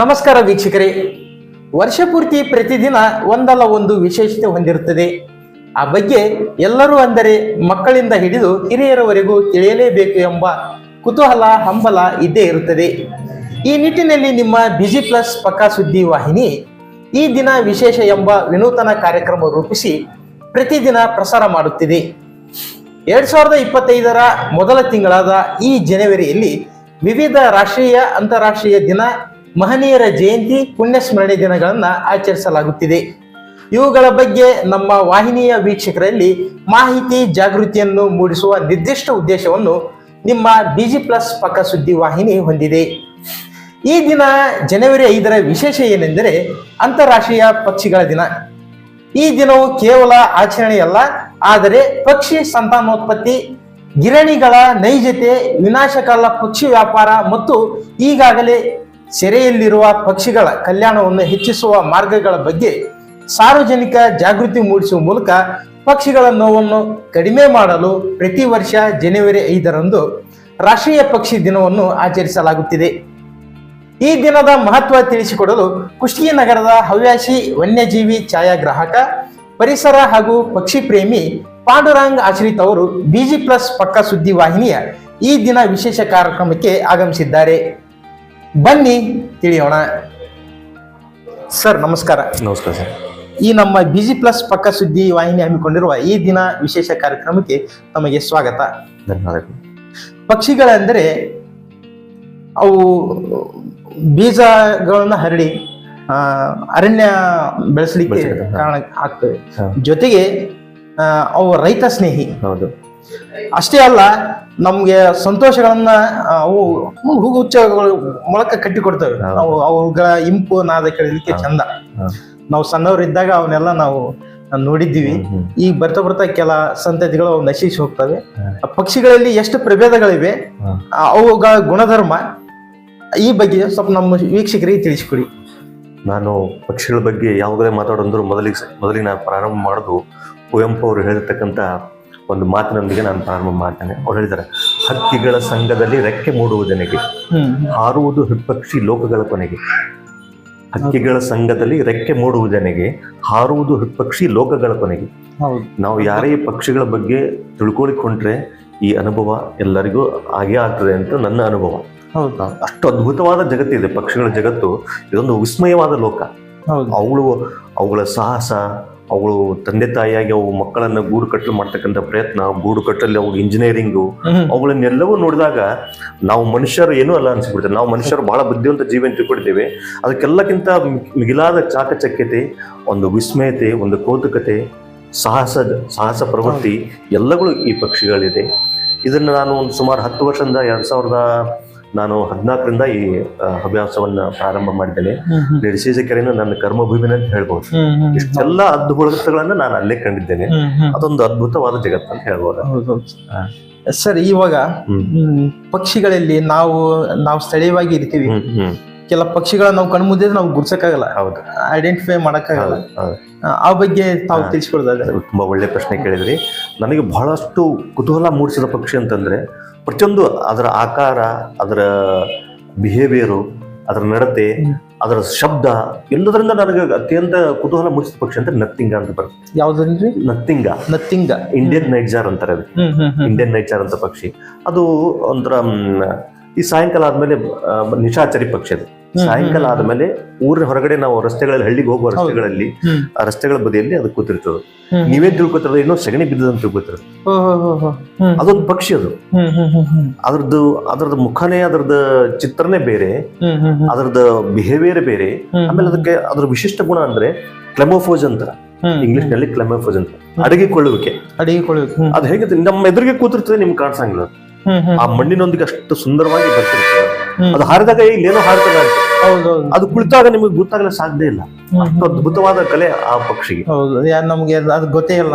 ನಮಸ್ಕಾರ ವೀಕ್ಷಕರೇ. ವರ್ಷಪೂರ್ತಿ ಪ್ರತಿದಿನ ಒಂದಲ್ಲ ಒಂದು ವಿಶೇಷತೆ ಹೊಂದಿರುತ್ತದೆ. ಆ ಬಗ್ಗೆ ಎಲ್ಲರೂ ಅಂದರೆ ಮಕ್ಕಳಿಂದ ಹಿಡಿದು ಹಿರಿಯರವರೆಗೂ ತಿಳಿಯಲೇಬೇಕು ಎಂಬ ಕುತೂಹಲ, ಹಂಬಲ ಇದ್ದೇ ಇರುತ್ತದೆ. ಈ ನಿಟ್ಟಿನಲ್ಲಿ ನಿಮ್ಮ ಬಿಜಿ ಪ್ಲಸ್ ಪಕ್ಕಾ ಸುದ್ದಿ ವಾಹಿನಿ ಈ ದಿನ ವಿಶೇಷ ಎಂಬ ವಿನೂತನ ಕಾರ್ಯಕ್ರಮ ರೂಪಿಸಿ ಪ್ರತಿದಿನ ಪ್ರಸಾರ ಮಾಡುತ್ತಿದೆ. ಎರಡ್ ಸಾವಿರದ ಇಪ್ಪತ್ತೈದರ ಮೊದಲ ತಿಂಗಳಾದ ಈ ಜನವರಿಯಲ್ಲಿ ವಿವಿಧ ರಾಷ್ಟ್ರೀಯ, ಅಂತಾರಾಷ್ಟ್ರೀಯ ದಿನ ಮಹನೀಯರ ಜಯಂತಿ ಪುಣ್ಯಸ್ಮರಣೆ ದಿನಗಳನ್ನು ಆಚರಿಸಲಾಗುತ್ತಿದೆ. ಇವುಗಳ ಬಗ್ಗೆ ನಮ್ಮ ವಾಹಿನಿಯ ವೀಕ್ಷಕರಲ್ಲಿ ಮಾಹಿತಿ ಜಾಗೃತಿಯನ್ನು ಮೂಡಿಸುವ ನಿರ್ದಿಷ್ಟ ಉದ್ದೇಶವನ್ನು ನಿಮ್ಮ ಡಿಜಿ ಪ್ಲಸ್ ಪಕ್ಕ ಸುದ್ದಿ ವಾಹಿನಿ ಹೊಂದಿದೆ. ಈ ದಿನ ಜನವರಿ ಐದರ ವಿಶೇಷ ಏನೆಂದರೆ ಅಂತಾರಾಷ್ಟ್ರೀಯ ಪಕ್ಷಿಗಳ ದಿನ. ಈ ದಿನವು ಕೇವಲ ಆಚರಣೆಯಲ್ಲ, ಆದರೆ ಪಕ್ಷಿ ಸಂತಾನೋತ್ಪತ್ತಿ, ಗಿರಣಿಗಳ ನೈಜತೆ, ವಿನಾಶಕಾಲ ಪಕ್ಷಿ ವ್ಯಾಪಾರ ಮತ್ತು ಈಗಾಗಲೇ ಸೆರೆಯಲ್ಲಿರುವ ಪಕ್ಷಿಗಳ ಕಲ್ಯಾಣವನ್ನು ಹೆಚ್ಚಿಸುವ ಮಾರ್ಗಗಳ ಬಗ್ಗೆ ಸಾರ್ವಜನಿಕ ಜಾಗೃತಿ ಮೂಡಿಸುವ ಮೂಲಕ ಪಕ್ಷಿಗಳ ನೋವನ್ನು ಕಡಿಮೆ ಮಾಡಲು ಪ್ರತಿ ವರ್ಷ ಜನವರಿ ಐದರಂದು ರಾಷ್ಟ್ರೀಯ ಪಕ್ಷಿ ದಿನವನ್ನು ಆಚರಿಸಲಾಗುತ್ತಿದೆ. ಈ ದಿನದ ಮಹತ್ವ ತಿಳಿಸಿಕೊಡಲು ಕುಷ್ಟಗಿ ನಗರದ ಹವ್ಯಾಸಿ ವನ್ಯಜೀವಿ ಛಾಯಾಗ್ರಾಹಕ, ಪರಿಸರ ಹಾಗೂ ಪಕ್ಷಿ ಪ್ರೇಮಿ ಪಾಂಡುರಂಗ್ ಆಶ್ರಿತ್ ಅವರು ಬಿಜಿ ಪ್ಲಸ್ ಪಕ್ಕ ಸುದ್ದಿ ವಾಹಿನಿಯ ಈ ದಿನ ವಿಶೇಷ ಕಾರ್ಯಕ್ರಮಕ್ಕೆ ಆಗಮಿಸಿದ್ದಾರೆ. ಬನ್ನಿ ತಿಳಿಯೋಣ. ಸರ್ ನಮಸ್ಕಾರ. ನಮಸ್ಕಾರ ಸರ್. ಈ ನಮ್ಮ ಬಿಜಿ ಪ್ಲಸ್ ಪಕ್ಕ ಸುದ್ದಿ ವಾಹಿನಿ ಹಮ್ಮಿಕೊಂಡಿರುವ ಈ ದಿನ ವಿಶೇಷ ಕಾರ್ಯಕ್ರಮಕ್ಕೆ ತಮಗೆ ಸ್ವಾಗತ. ಧನ್ಯವಾದಗಳು. ಪಕ್ಷಿಗಳೆಂದರೆ ಅವು ಬೀಜಗಳನ್ನು ಹರಡಿ ಅರಣ್ಯ ಬೆಳೆಸಲಿಕ್ಕೆ ಕಾರಣ ಆಗ್ತವೆ. ಜೊತೆಗೆ ಅವು ರೈತ ಸ್ನೇಹಿ. ಹೌದು. ಅಷ್ಟೇ ಅಲ್ಲ ನಮ್ಗೆ ಸಂತೋಷಗಳನ್ನ ಅವು ಅವು ಹೂಗುಚ್ಛಗಳ ಮೂಲಕ ಕಟ್ಟಿಕೊಡ್ತವೆ. ಅವು ಅವುಗಳ ಇಂಪು ನಾದ ಕೇಳಲಿಕ್ಕೆ ಚಂದ. ನಾವು ಸಣ್ಣವರಿದ್ದಾಗ ಅವನ್ನೆಲ್ಲ ನಾವು ನೋಡಿದ್ದೀವಿ. ಈಗ ಬರ್ತಾ ಬರ್ತಾ ಕೆಲ ಸಂತತಿಗಳು ಅವು ನಶಿಸಿ ಹೋಗ್ತವೆ ಪಕ್ಷಿಗಳಲ್ಲಿ ಎಷ್ಟು ಪ್ರಭೇದಗಳಿವೆ. ಅವುಗಳ ಗುಣಧರ್ಮ ಈ ಬಗ್ಗೆ ಸ್ವಲ್ಪ ನಮ್ಮ ವೀಕ್ಷಕರಿಗೆ ತಿಳಿಸ್ಕೊಡಿ ನಾನು ಪಕ್ಷಿಗಳ ಬಗ್ಗೆ ಯಾವುದೇ ಮಾತಾಡೋದ್ರು ಮೊದಲಿಗೆ ಮೊದಲಿಗೆ ನಾನು ಪ್ರಾರಂಭ ಮಾಡೋದು ಕುವೆಂಪು ಅವರು ಹೇಳಿರ್ತಕ್ಕಂಥ ಒಂದು ಮಾತಿನೊಂದಿಗೆ ನಾನು ಪ್ರಾರಂಭ ಮಾಡ್ತೇನೆ. ಅವ್ರು ಹೇಳಿದ್ದಾರೆ ಹಕ್ಕಿಗಳ ಸಂಘದಲ್ಲಿ ರೆಕ್ಕೆ ಮೂಡುವುದನಿಗೆ ಹಾರುವುದು ಹಿಪ್ಪಕ್ಷಿ ಲೋಕಗಳ ಕೊನೆಗೆ. ಹಕ್ಕಿಗಳ ಸಂಘದಲ್ಲಿ ರೆಕ್ಕೆ ಮೂಡುವುದನಿಗೆ ಹಾರುವುದು ಹಿಪ್ಪಕ್ಷಿ ಲೋಕಗಳ ಕೊನೆಗೆ. ನಾವು ಯಾರೇ ಪಕ್ಷಿಗಳ ಬಗ್ಗೆ ತಿಳ್ಕೊಳ್ಳಿಕೊಂಡ್ರೆ ಈ ಅನುಭವ ಎಲ್ಲರಿಗೂ ಆಗೇ ಆಗ್ತದೆ ಅಂತ ನನ್ನ ಅನುಭವ. ಅಷ್ಟು ಅದ್ಭುತವಾದ ಜಗತ್ತಿದೆ ಪಕ್ಷಿಗಳ ಜಗತ್ತು. ಇದೊಂದು ವಿಸ್ಮಯವಾದ ಲೋಕ. ಅವುಗಳು ಅವುಗಳ ಸಾಹಸ ಅವುಗಳು ತಂದೆ ತಾಯಿಯಾಗಿ ಅವು ಮಕ್ಕಳನ್ನ ಗೂಡು ಕಟ್ಟಲು ಮಾಡ್ತಕ್ಕಂಥ ಪ್ರಯತ್ನ ಗೂಡು ಕಟ್ಟಲ್ಲಿ ಅವು ಇಂಜಿನಿಯರಿಂಗು ಅವುಗಳನ್ನೆಲ್ಲವೂ ನೋಡಿದಾಗ ನಾವು ಮನುಷ್ಯರು ಏನೂ ಅಲ್ಲ ಅನ್ಸ್ಬಿಡ್ತೇವೆ ನಾವು ಮನುಷ್ಯರು ಬಹಳ ಬುದ್ಧಿವಂತ ಜೀವನ ತಿಳ್ಕೊಡ್ತೇವೆ ಅದಕ್ಕೆಲ್ಲಕ್ಕಿಂತ ಮಿಗಿಲಾದ ಚಾಕಚಕ್ಯತೆ ಒಂದು ವಿಸ್ಮಯತೆ ಒಂದು ಕೌತುಕತೆ ಸಾಹಸ ಸಾಹಸ ಪ್ರವೃತ್ತಿ ಎಲ್ಲಗಳು ಈ ಪಕ್ಷಿಗಳಿದೆ. ಇದನ್ನು ನಾನು ಒಂದು ಸುಮಾರು ಹತ್ತು ವರ್ಷದಿಂದ ಎರಡು ಸಾವಿರದ ನಾನು ಹದಿನಾಲ್ಕರಿಂದ ಈ ಹವ್ಯಾಸವನ್ನ ಪ್ರಾರಂಭ ಮಾಡಿದ್ದೇನೆ. ನಿರ್ಶೇಷ ಕೆರೆಯನ್ನು ನನ್ನ ಕರ್ಮಭೂಮಿನ ಅಂತ ಹೇಳ್ಬೋದು. ಇಷ್ಟೆಲ್ಲ ಅದ್ಭುತಗಳನ್ನ ನಾನು ಅಲ್ಲೇ ಕಂಡಿದ್ದೇನೆ. ಅದೊಂದು ಅದ್ಭುತವಾದ ಜಗತ್ತು ಅಂತ ಹೇಳ್ಬೋದು. ಸರ್ ಇವಾಗ ಪಕ್ಷಿಗಳಲ್ಲಿ ನಾವು ನಾವು ಸ್ಥಳೀಯವಾಗಿ ಇರ್ತೀವಿ. ಕೆಲ ಪಕ್ಷಿಗಳ ನಾವು ಕಣ್ಮುಂದೆ ನಾವು ಗುರ್ಸಕ್ಕಾಗಲ್ಲ. ಹೌದು. ಐಡೆಂಟಿಫೈ ಮಾಡಕ್ಕಾಗಲ್ಲ. ಆ ಬಗ್ಗೆ ತಾವು ತಿಳಿಸ್ಕೊಡ್ದಾಗ ತುಂಬಾ ಒಳ್ಳೆ ಪ್ರಶ್ನೆ ಕೇಳಿದ್ರಿ. ನನಗೆ ಬಹಳಷ್ಟು ಕುತೂಹಲ ಮೂಡಿಸಿದ ಪಕ್ಷಿ ಅಂತಂದ್ರೆ ಪ್ರತಿಯೊಂದು ಅದರ ಆಕಾರ ಅದರ ಬಿಹೇವಿಯರು ಅದರ ನಡತೆ ಅದರ ಶಬ್ದ ಎಲ್ಲದರಿಂದ ನನಗೆ ಅತ್ಯಂತ ಕುತೂಹಲ ಮೂಡಿಸಿದ ಪಕ್ಷಿ ಅಂದ್ರೆ ನತ್ತಿಂಗ ಅಂತ ಬರುತ್ತೆ. ಯಾವ್ದ್ರಿ ನತ್ತಿಂಗ ನತ್ತಿಂಗ ಇಂಡಿಯನ್ ನೈಟ್ಜಾರ್ ಅಂತಾರೆ ಅದು. ಇಂಡಿಯನ್ ನೈಟ್ಜಾರ್ ಅಂತ ಪಕ್ಷಿ. ಅದು ಒಂಥರ ಈ ಸಾಯಂಕಾಲ ಆದ್ಮೇಲೆ ನಿಶಾಚರಿ ಪಕ್ಷಿ ಅದು. ಸಾಯಂಕಾಲ. ಆದ್ಮೇಲೆ ಊರಿನ ಹೊರಗಡೆ ನಾವು ರಸ್ತೆಗಳಲ್ಲಿ ಹಳ್ಳಿಗೆ ಹೋಗುವ ರಸ್ತೆಗಳಲ್ಲಿ ಆ ರಸ್ತೆಗಳ ಬದಿಯಲ್ಲಿ ಅದು ಕೂತಿರ್ತದೆ. ನೀವೇ ತಿಳ್ಕೊತಿರೋದು ಏನೋ ಸಗಣಿ ಬಿದ್ದದಂತ ತಿಳ್ಕೊತಿರೋದು ಹೋ. ಅದೊಂದು ಪಕ್ಷಿ ಅದು. ಅದ್ರದ್ದು ಅದ್ರದ್ದು ಮುಖನೇ ಅದ್ರದ್ದು ಚಿತ್ರನೇ ಬೇರೆ. ಅದ್ರದ್ದು ಬಿಹೇವಿಯರ್ ಬೇರೆ. ಆಮೇಲೆ ಅದಕ್ಕೆ ಅದ್ರ ವಿಶಿಷ್ಟ ಗುಣ ಅಂದ್ರೆ ಕ್ಲೆಮೋಫೋಜ್ ಅಂತ ಇಂಗ್ಲಿಷ್ನಲ್ಲಿ ಕ್ಲೆಮೋಫೋಜ್ ಅಂತ ಅಡಗಿಕೊಳ್ಳುವಿಕೆ. ಅಡಿಗೆ ಕೊಳ್ಳುವಿಕೆ ಹ್ಮ್, ಅದು ಹೇಗೆ ನಮ್ಮ ಎದುರಿಗೆ ಕೂತಿರ್ತದೆ ನಿಮ್ಗೆ ಕಾಣಿಸಂಗಿಲ್ಲ. ಆ ಮಣ್ಣಿನೊಂದಿಗೆ ಅಷ್ಟು ಸುಂದರವಾಗಿ ಬರ್ತಿರ್ತದೆ. ಅದು ಹಾರಿದಾಗ ಇಲ್ಲೇನೋ ಹಾರ್ತದ ಅದು ಕುಳಿತಾಗ ನಿಮಗೆ ಗೊತ್ತಾಗಲ್ಲ ಸಾಧ್ಯ ಇಲ್ಲ. ಅದ್ಭುತವಾದ ಕಲೆ ಆ ಪಕ್ಷಿಗೆ. ನಮ್ಗೆ ಅದು- ಗೊತ್ತೇ ಇಲ್ಲ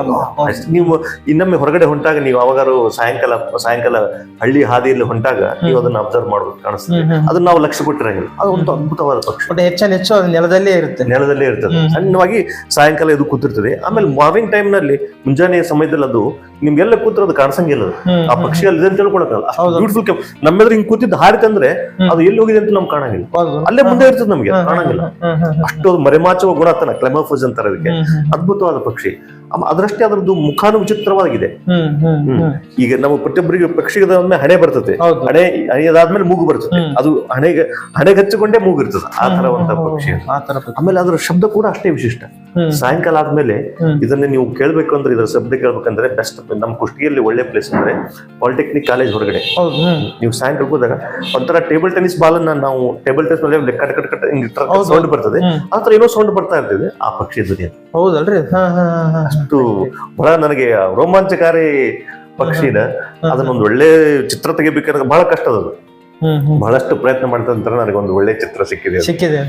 ನೀವು ಇನ್ನೊಮ್ಮೆ ಹೊರಗಡೆ ಹೊಂಟಾಗ ನೀವು ಅವಾಗಾರು ಸಾಯಂಕಾಲ ಸಾಯಂಕಾಲ ಹಳ್ಳಿ ಹಾದಿಯಲ್ಲಿ ಹೊಂಟಾಗ ನೀವು ಅದನ್ನ ಅಬ್ಸರ್ವ್ ಮಾಡ್ಬೇಕು ಕಾಣಿಸ್ತದೆ. ಅದನ್ನ ನಾವು ಲಕ್ಷ್ಯ ಕೊಟ್ಟಿರಂಗಿಲ್ಲ ಅದು ಒಂದು ಅದ್ಭುತವಾದ ಪಕ್ಷಿ. ಬಟ್ ಹೆಚ್ಚಾನ್ ಹೆಚ್ಚು ಅದು ನೆಲದಲ್ಲೇ ಇರುತ್ತೆ. ನೆಲದಲ್ಲೇ ಇರ್ತದೆ. ಸಣ್ಣವಾಗಿ ಸಾಯಂಕಾಲ ಇದು ಕೂತಿರ್ತದೆ. ಆಮೇಲೆ ಮಾರ್ನಿಂಗ್ ಟೈಮ್ನಲ್ಲಿ ಮುಂಜಾನೆ ಸಮಯದಲ್ಲಿ ಅದು ನಿಮ್ಗೆಲ್ಲ ಕೂತಿರೋದು ಕಾಣಿಸಂಗಿಲ್ಲ ಅದು. ಹ್ಮ್, ಆ ಪಕ್ಷಿ ಅಲ್ಲಿ ತಿಳ್ಕೊಳಕಲ್ಲ. ಬ್ಯೂಟಿಫುಲ್ ನಮ್ಮೆದ್ರ ಹಿಂಗ್ ಕೂತಿದ್ದು ಹಾರಿತಂದ್ರೆ. ಅದು ಎಲ್ಲಿ ಹೋಗಿದೆ ಅಂತ ನಮ್ಗೆ ಕಾಣಂಗಿಲ್ಲ. ಅಲ್ಲೇ ಮುಂದೆ ಇರ್ತದೆ ನಮಗೆ ಕಾಣಂಗಿಲ್ಲ. ಅಷ್ಟು ಮರೆಮಾಚುವ ಗುಣ ತನ್ನ ಕ್ಲೆಮೋಫಸ್ ಅಂತಾರೆ ಅದಕ್ಕೆ. ಅದ್ಭುತವಾದ ಪಕ್ಷಿ. ಅದರಷ್ಟೇ ಅದರದ್ದು ಮುಖಾನು ವಿಚಿತ್ರವಾಗಿದೆ ಈಗ ನಮ್ಮ ಪ್ರತಿಯೊಬ್ಬರಿಗೆ ಪಕ್ಷಿಗದ ಒಮ್ಮೆ ಹಣೆ ಬರ್ತದೆ. ಹಣೆ ಹಣೆದಾದ್ಮೇಲೆ ಮೂಗು ಬರ್ತದೆ. ಅದು ಹಣೆಗೆ ಹಣೆಗೆ ಹಚ್ಚಿಕೊಂಡೇ ಮೂಗು ಇರ್ತದೆ. ಆ ತರವಂತ ಪಕ್ಷಿ ಆ ತರ ಪಕ್ಷಿ. ಆಮೇಲೆ ಅದರ ಶಬ್ದ ಕೂಡ ಅಷ್ಟೇ ವಿಶಿಷ್ಟ. ಸಾಯಂಕಾಲ ಆದ್ಮೇಲೆ. ಇದನ್ನ ನೀವು ಕೇಳಬೇಕು ಅಂದ್ರೆ ಇದರ ಶಬ್ದ ಕೇಳ್ಬೇಕಂದ್ರೆ ಬೆಸ್ಟ್ ನಮ್ಮ ಕುಷ್ಟಿಯಲ್ಲಿ ಒಳ್ಳೆ ಪ್ಲೇಸ್ ಅಂದ್ರೆ ಪಾಲಿಟೆಕ್ನಿಕ್ ಕಾಲೇಜ್ ಹೊರಗಡೆ. ನೀವು ಸಾಯಂಕಾಲ ಹೋದಾಗ ಒಂಥರ ಟೇಬಲ್ ಟೆನಿಸ್ ಬಾಲ್ ಅನ್ನ ನಾವು ಟೇಬಲ್ ಟೆನಿಸ್ ಮೇಲೆ ಕಟ್ ಕಟ್ ಕಟ್ ಸೌಂಡ್ ಬರ್ತದೆ. ಹ್ಮ್. ಆ ತರ ಏನೋ ಸೌಂಡ್ ಬರ್ತಾ ಇರ್ತದೆ. ಆ ಪಕ್ಷಿ ಧ್ವನಿ ಹೌದಲ್ರಿ? ಅಷ್ಟು ಬಹಳ ನನಗೆ ರೋಮಾಂಚಕಾರಿ ಪಕ್ಷಿನ ಅದನ್ನೊಂದು ಒಳ್ಳೆ ಚಿತ್ರ ತೆಗಿಬೇಕಂದ್ರೆ ಬಹಳ ಕಷ್ಟ ಅದು. ಬಹಳಷ್ಟು ಪ್ರಯತ್ನ ಮಾಡಿದ ನಂತರ ನನಗೆ ಒಂದು ಒಳ್ಳೆ ಚಿತ್ರ ಸಿಕ್ಕಿದೆ. ಸಿಕ್ಕಿದೆ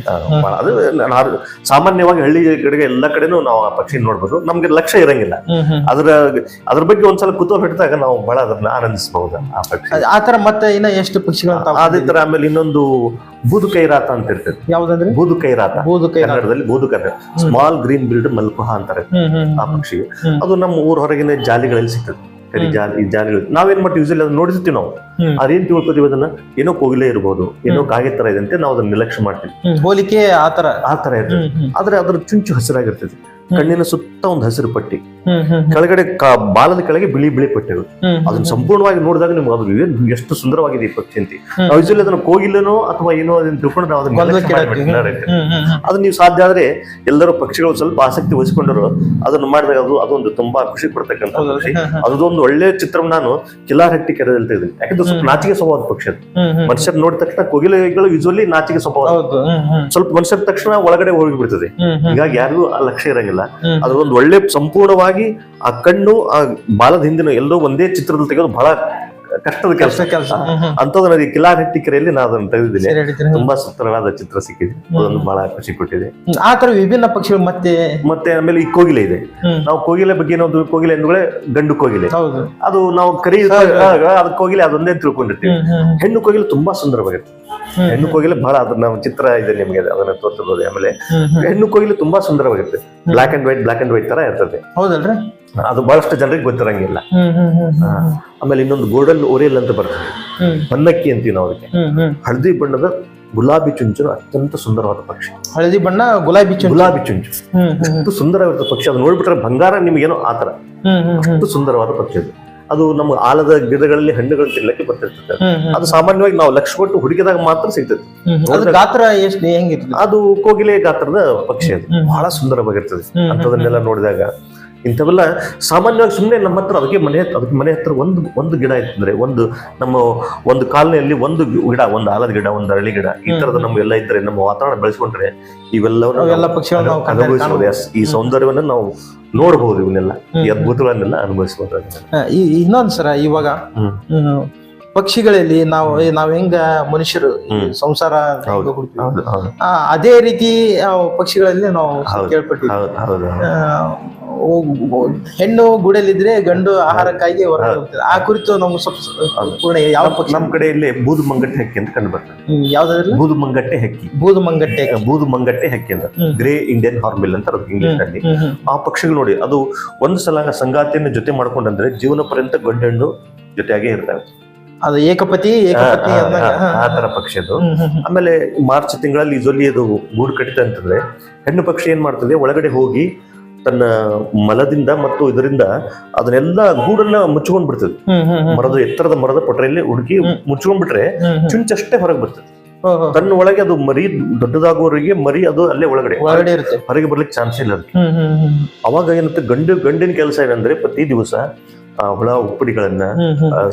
ಅದು ನಾನು ಸಾಮಾನ್ಯವಾಗಿ ಹಳ್ಳಿ ಕಡೆಗೆ ಎಲ್ಲ ಕಡೆನೂ ನಾವು ಆ ಪಕ್ಷಿ ನೋಡ್ಬೋದು. ನಮ್ಗೆ ಲಕ್ಷ್ಯ ಇರಂಗಿಲ್ಲ. ಅದ್ರ ಅದ್ರ ಬಗ್ಗೆ ಒಂದ್ಸಲ ಕುತೂಹಲ ಹಿಡಿದಾಗ ನಾವು ಬಹಳ ಅದನ್ನ ಆನಂದಿಸಬಹುದು ಆ ಪಕ್ಷಿ. ಆ ತರ ಮತ್ತೆ ಇನ್ನ ಎಷ್ಟು ಪಕ್ಷಿಗಳು ಅದೇ ತರ ಆಮೇಲೆ ಇನ್ನೊಂದು ಬೂದು ಕೈರಾತ ಅಂತ ಇರ್ತದೆ. ಯಾವ್ದಂದ್ರೆ? ಬೂದು ಕೈರಾತ ಬೂದು ಕನ್ನಡದಲ್ಲಿ ಬೂದು ಕೈರಾತ ಸ್ಮಾಲ್ ಗ್ರೀನ್ ಬಿಲ್ಡ್ ಮಲ್ಕುಹ ಅಂತಾರೆ ಆ ಪಕ್ಷಿ ಅದು ನಮ್ಮ ಊರ ಹೊರಗಿನ ಜಾಲಿಗಳಲ್ಲಿ ಸಿಗ್ತದೆ. ಕರಿ ಜಾಲಿ ಈ ಜಾಲಿಗಳು ನಾವೇನ್ ಮಾಡ್ತೀವಿ? ಯೂಸಲಿ ಅದನ್ನ ನೋಡಿಸ್ತೀವಿ ನಾವು. ಅದೇನ್ ತಿಳ್ಕೊತೀವಿ ಅದನ್ನ. ಏನೋ ಕೋಗಿಲೆ ಇರ್ಬೋದು. ಏನೋ ಕಾಗೆ ತರ ಇದೆ ಅಂತ ನಾವು ಅದನ್ನ ನಿರ್ಲಕ್ಷ್ಯ ಮಾಡ್ತೀವಿ. ಹೋಲಿಕೆ ಆ ಆತರ ಆ ತರ ಇರ್ತದೆ. ಆದ್ರೆ ಅದ್ರ ಚುಂಚು ಹಸಿರಾಗಿರ್ತದೆ. ಕಣ್ಣಿನ ಸುತ್ತ ಒಂದು ಹಸಿರು ಪಟ್ಟಿ. ಕೆಳಗಡೆ ಬಾಲದ ಕೆಳಗೆ ಬಿಳಿ ಬಿಳಿ ಪಟ್ಟೆಗಳು. ಅದನ್ನ ಸಂಪೂರ್ಣವಾಗಿ ನೋಡಿದಾಗ ನಿಮ್ಗೆ ಅದು ಎಷ್ಟು ಸುಂದರವಾಗಿದೆ ಈ ಪಕ್ಷಿ ಅಂತ ಅದನ್ನ ಕೋಗಿಲ್ಲನೋ ಅಥವಾ ಏನೋ ಅದನ್ನ ತಿಳ್ಕೊಂಡ್ರೆ ನಾವು ಅದನ್ನ ನೀವು ಸಾಧ್ಯ ಆದ್ರೆ ಎಲ್ಲರೂ ಪಕ್ಷಿಗಳು ಸ್ವಲ್ಪ ಆಸಕ್ತಿ ವಹಿಸಿಕೊಂಡರು ಅದನ್ನ ಮಾಡಿದಾಗ ಅದು ಅದೊಂದು ತುಂಬಾ ಖುಷಿ ಪಡ್ತಕ್ಕಂಥ ಪಕ್ಷಿ. ಅದೊಂದು ಒಳ್ಳೆ ಚಿತ್ರವನ್ನು ನಾನು ಕಿಲಾರಟ್ಟಿ ಕೆರೆದಲ್ಲಿ ತೆಗೆದಿನಿ ಯಾಕಂದ್ರೆ ಸ್ವಲ್ಪ ನಾಚಿಕೆ ಸ್ವಭಾವದ ಪಕ್ಷಿ ಅದು. ಮನುಷ್ಯರು ನೋಡಿದ ತಕ್ಷಣ ಕೋಗಿಲೆಗಳು ಯೂಶುವಲಿ ನಾಚಿಕೆ ಸ್ವಭಾವ. ಸ್ವಲ್ಪ ಮನುಷ್ಯರ ತಕ್ಷಣ ಒಳಗಡೆ ಹೋಗಿ ಬಿಡ್ತದೆ ಹ್ಮ್ ಹ್ಮ್. ಹೀಗಾಗಿ ಯಾರಿಗೂ ಆ ಲಕ್ಷ್ಯ ಇರಂಗಿಲ್ಲ. ಹ್ಮ್. ಅದೊಂದು ಒಳ್ಳೆ ಸಂಪೂರ್ಣವಾಗಿ ಆ ಕಣ್ಣು ಆ ಬಾಲದ ಹಿಂದಿನ ಎಲ್ಲೋ ಒಂದೇ ಚಿತ್ರದಲ್ಲಿ ತೆಗೆದು ಬಹಳ ಕಷ್ಟದ ಕೆಲಸ. ಕೆಲಸ. ಅಂತದನ್ನ ಕಿಲಾರಹಟ್ಟಿ ಕೆರೆಯಲ್ಲಿ ನಾನು ಅದನ್ನು ತೆಗೆದಿದ್ದೀನಿ. ತುಂಬಾ ಸುಂದರವಾದ ಚಿತ್ರ ಸಿಕ್ಕಿದೆ. ಅದೊಂದು ಬಹಳ ಖುಷಿ ಕೊಟ್ಟಿದೆ. ಆ ತರ ವಿಭಿನ್ನ ಪಕ್ಷಿಗಳು ಮತ್ತೆ? ಮತ್ತೆ ಆಮೇಲೆ ಈ ಕೋಗಿಲೆ ಇದೆ. ನಾವು ಕೋಗಿಲೆ ಬಗ್ಗೆ ಏನೋ ಕೋಗಿಲೆ ಅಂದ್ಗಳೇ ಗಂಡು ಕೋಗಿಲೆ. ಅದು ನಾವು ಕರಿ ಅದು ಕೋಗಿಲೆ ಅದೊಂದೇ ತಿಳ್ಕೊಂಡಿರ್ತೀವಿ. ಹೆಣ್ಣು ಕೋಗಿಲೆ ತುಂಬಾ ಸುಂದರವಾಗಿರುತ್ತೆ. ಹ್ಮ್. ಹೆಣ್ಣು ಕೋಗಿಲೆ ಬಹಳ ಅದನ್ನ ಚಿತ್ರ ಇದೆ ನಿಮಗೆ ಅದನ್ನ ತೋರಿಸಬಹುದು. ಆಮೇಲೆ ಹೆಣ್ಣು ಕೋಗಿಲೆ ತುಂಬಾ ಸುಂದರವಾಗಿರುತ್ತೆ. Black and white black and white ತರ ಇರ್ತದೆ. ಹೌದಲ್ರಿ? ಅದು ಬಹಳಷ್ಟು ಜನರಿಗೆ ಗೊತ್ತಿರಂಗಿಲ್ಲ. ಆಮೇಲೆ ಇನ್ನೊಂದು ಗೋಲ್ಡನ್ ಓರಿಯಲ್ ಅಂತ ಬರ್ತದೆ. ಹ್ಮ್. ಬನ್ನಕ್ಕಿ ಅಂತೀವಿ ನಾವು ಅದಕ್ಕೆ. ಹಳದಿ ಬಣ್ಣದ ಗುಲಾಬಿ ಚುಂಚು ಅತ್ಯಂತ ಸುಂದರವಾದ ಪಕ್ಷಿ. ಹಳದಿ ಬಣ್ಣ ಗುಲಾಬಿ ಚುಂಚು. ಗುಲಾಬಿ ಚುಂಚು. ಅಷ್ಟು ಸುಂದರವಾಗಿರುತ್ತೆ ಪಕ್ಷಿ. ಅದು ನೋಡ್ಬಿಟ್ರೆ ಬಂಗಾರ ನಿಮಗೇನೋ ಆತರ ಅಷ್ಟು ಸುಂದರವಾದ ಪಕ್ಷಿ ಅದು. ಅದು ನಮ್ಮ ಆಲದ ಗಿಡಗಳಲ್ಲಿ ಹಣ್ಣುಗಳು ತಿನ್ನಕ್ಕೆ ಬರ್ತಿರ್ತದೆ. ಅದು ಸಾಮಾನ್ಯವಾಗಿ ನಾವು ಲಕ್ಷ ಕೊಟ್ಟು ಹುಡುಕಿದಾಗ ಮಾತ್ರ ಸಿಗ್ತದೆ. ಅದು ಗಾತ್ರ ಎಷ್ಟು ಹೆಂಗಿರ್ತದೆ? ಅದು ಕೋಗಿಲೆ ಗಾತ್ರದ ಪಕ್ಷಿ ಅದು. ಬಹಳ ಸುಂದರವಾಗಿರ್ತದೆ. ಅಂತದನ್ನೆಲ್ಲ ನೋಡಿದಾಗ ಇಂಥವೆಲ್ಲ ಸಾಮಾನ್ಯವಾಗಿ ಸುಮ್ಮನೆ ನಮ್ಮ ಹತ್ರ ಅದಕ್ಕೆ ಮನೆ ಹತ್ರ ಅದಕ್ಕೆ ಮನೆ ಹತ್ರ ಒಂದು ಒಂದು ಗಿಡ ಇತ್ತಂದ್ರೆ ಒಂದು ನಮ್ಮ ಒಂದು ಕಾಲನಿಯಲ್ಲಿ ಒಂದು ಗಿಡ ಒಂದು ಆಲದ ಗಿಡ ಒಂದು ಅರಳಿ ಗಿಡ ಈ ತರದ ನಮ್ಮ ಎಲ್ಲ ಇದ್ರೆ ನಮ್ಮ ವಾತಾವರಣ ಬೆಳೆಸ್ಕೊಂಡ್ರೆ ಇವೆಲ್ಲವನ್ನು ಅನುಭವಿಸಬಹುದು ಈ ಸೌಂದರ್ಯವನ್ನು ನಾವು ನೋಡಬಹುದು ಇವನ್ನೆಲ್ಲ. ಈ. ಅದ್ಭುತಗಳನ್ನೆಲ್ಲ ಅನುಭವಿಸಬಹುದು ಇನ್ನೊಂದು ಸರ ಇವಾಗ ಪಕ್ಷಿಗಳಲ್ಲಿ ನಾವು ನಾವ್ ಹೆಂಗ ಮನುಷ್ಯರು ಸಂಸಾರ ಅದೇ ರೀತಿ ಪಕ್ಷಿಗಳಲ್ಲಿ ನಾವು ಕೇಳ್ಪಟ್ಟಿದ್ದೀವಿ ಹೆಣ್ಣು ಗೂಡಲ್ಲಿದ್ರೆ ಗಂಡು ಆಹಾರಕ್ಕಾಗಿ ಹೊರಗೆ ಹೋಗ್ತದೆ. ಆ ಕುರಿತು ನಮ್ಗೆ ಸ್ವಲ್ಪ ಪೂರ್ಣ ಯಾವ ಪಕ್ಷ? ನಮ್ಮ ಕಡೆ ಇಲ್ಲಿ ಬೂದು ಮಂಗಟ್ಟೆ ಹಕ್ಕಿ ಅಂತ ಕಂಡು ಬರ್ತದೆ. ಯಾವ್ದಾದ್ರು ಬೂದು ಮಂಗಟ್ಟೆ ಹಕ್ಕಿ. ಬೂದು ಮಂಗಟ್ಟೆ ಬೂದು ಮಂಗಟ್ಟೆ ಹಕ್ಕಿ ಅಂತ. ಗ್ರೇ ಇಂಡಿಯನ್ ಹಾರ್ಮಿಲ್ ಅಂತ ಇಂಗ್ಲಿಷ್ ಆ ಪಕ್ಷಿಗಳು ನೋಡಿ ಅದು ಒಂದ್ ಸಲ ಸಂಗಾತಿಯನ್ನು ಜೊತೆ ಮಾಡ್ಕೊಂಡಂದ್ರೆ ಜೀವನ ಪರ್ಯಂತ ಗಂಡು ಜೊತೆಯಾಗೇ ಇರ್ತವೆ ಅದು ಏಕಪತಿ ಏಕಪತಿ ಆ, ತರ ಪಕ್ಷಿ ಅದು. ಆಮೇಲೆ ಮಾರ್ಚ್ ತಿಂಗಳಲ್ಲಿ ಜೊಲ್ಲಿ ಅದು ಗೂಡು ಕಟ್ಟಿತ ಅಂತಂದ್ರೆ ಹೆಣ್ಣು ಪಕ್ಷಿ ಏನ್ ಮಾಡ್ತದೆ ಒಳಗಡೆ ಹೋಗಿ ತನ್ನ ಮಲದಿಂದ ಮತ್ತು ಇದರಿಂದ ಅದನ್ನೆಲ್ಲ ಗೂಡನ್ನ ಮುಚ್ಕೊಂಡ್ ಬಿಡ್ತದೆ. ಮರದ ಎತ್ತರದ ಮರದ ಪೊಟರೆಯಲ್ಲಿ ಹುಡುಕಿ. ಮುಚ್ಕೊಂಡ್ಬಿಟ್ರೆ. ಚುಂಚಷ್ಟೇ ಹೊರಗೆ ಬರ್ತದೆ. ತನ್ನ ಒಳಗೆ ಅದು ಮರಿ ದೊಡ್ಡದಾಗುವವರೆಗೆ ಮರಿ ಅದು ಅಲ್ಲೇ ಒಳಗಡೆ ಒಳಗಡೆ ಇರುತ್ತೆ ಹೊರಗೆ ಬರ್ಲಿಕ್ಕೆ ಚಾನ್ಸ್ ಇಲ್ಲ ಅದಕ್ಕೆ ಅವಾಗ ಏನಂತ ಗಂಡು ಗಂಡಿನ ಕೆಲಸ ಏನಂದ್ರೆ ಪ್ರತಿ ದಿವಸ ಆ ಹುಳ ಉಪ್ಪಡಿಗಳನ್ನ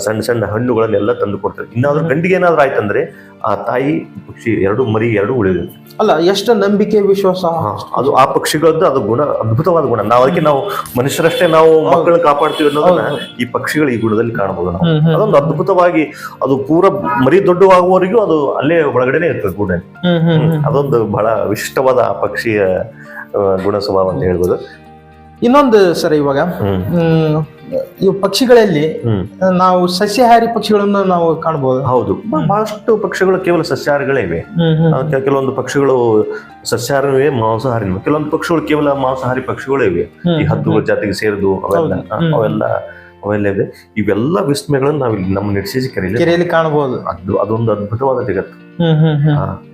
ಸಣ್ಣ ಸಣ್ಣ ಹಣ್ಣುಗಳನ್ನೆಲ್ಲ ತಂದು ಕೊಡ್ತಾರೆ. ಇನ್ನಾದ್ರೂ ಗಂಡಿಗೆ ಏನಾದ್ರೂ ಆಯ್ತಂದ್ರೆ ಆ ತಾಯಿ ಪಕ್ಷಿ ಎರಡು ಮರಿ ಎರಡು ಉಳಿದ. ಅಲ್ಲ ಎಷ್ಟು ನಂಬಿಕೆ ವಿಶ್ವಾಸ? ಅದು ಆ ಪಕ್ಷಿಗಳದ್ದು ಅದು ಗುಣ ಅದ್ಭುತವಾದ ಗುಣ. ನಾವು ಅದಕ್ಕೆ ನಾವು ಮನುಷ್ಯರಷ್ಟೇ ನಾವು ಮಕ್ಕಳನ್ನ ಕಾಪಾಡ್ತೀವಿ ಅನ್ನೋದನ್ನ ಈ ಪಕ್ಷಿಗಳು ಈ ಗುಣದಲ್ಲಿ ಕಾಣಬಹುದು ನಾವು. ಅದೊಂದು ಅದ್ಭುತವಾಗಿ ಅದು ಪೂರ ಮರಿ ದೊಡ್ಡವಾಗುವವರೆಗೂ ಅದು ಅಲ್ಲೇ ಒಳಗಡೆನೆ ಇರ್ತದೆ ಗುಣ ಅದೊಂದು ಬಹಳ ವಿಶಿಷ್ಟವಾದ ಆ ಪಕ್ಷಿಯ ಗುಣ ಸ್ವಭಾವ ಅಂತ ಹೇಳ್ಬೋದು. ಇನ್ನೊಂದು ಸರ್ ಇವಾಗ. ಇವು ಪಕ್ಷಿಗಳಲ್ಲಿ ನಾವು ಸಸ್ಯಾಹಾರಿ ಪಕ್ಷಿಗಳನ್ನು ನಾವು ಕಾಣಬಹುದು ಹೌದು. ಬಹಳಷ್ಟು ಪಕ್ಷಿಗಳು ಕೇವಲ ಸಸ್ಯಾಹಾರಿಗಳೇ ಇವೆ. ಕೆಲವೊಂದು ಪಕ್ಷಿಗಳು ಸಸ್ಯಾಹಾರವೇ ಮಾಂಸಾಹಾರಿ ಕೆಲವೊಂದು ಪಕ್ಷಿಗಳು ಕೇವಲ ಮಾಂಸಾಹಾರಿ ಪಕ್ಷಿಗಳೇ ಇವೆ. ಈ ಹತ್ತು ಜಾತಿಗೆ ಸೇರಿದು ಅವೆಲ್ಲ. ಅವೆಲ್ಲ ಅವೆಲ್ಲ ಇದೆ ಇವೆಲ್ಲ ವಿಸ್ಮಯಗಳನ್ನು ನಾವು ಇಲ್ಲಿ ನಮ್ಮ ಕರೀಲಿ ಕೆರೆಯಲ್ಲಿ ಕಾಣಬಹುದು ಅದು ಅದೊಂದು ಅದ್ಭುತವಾದ ಜಗತ್ತು.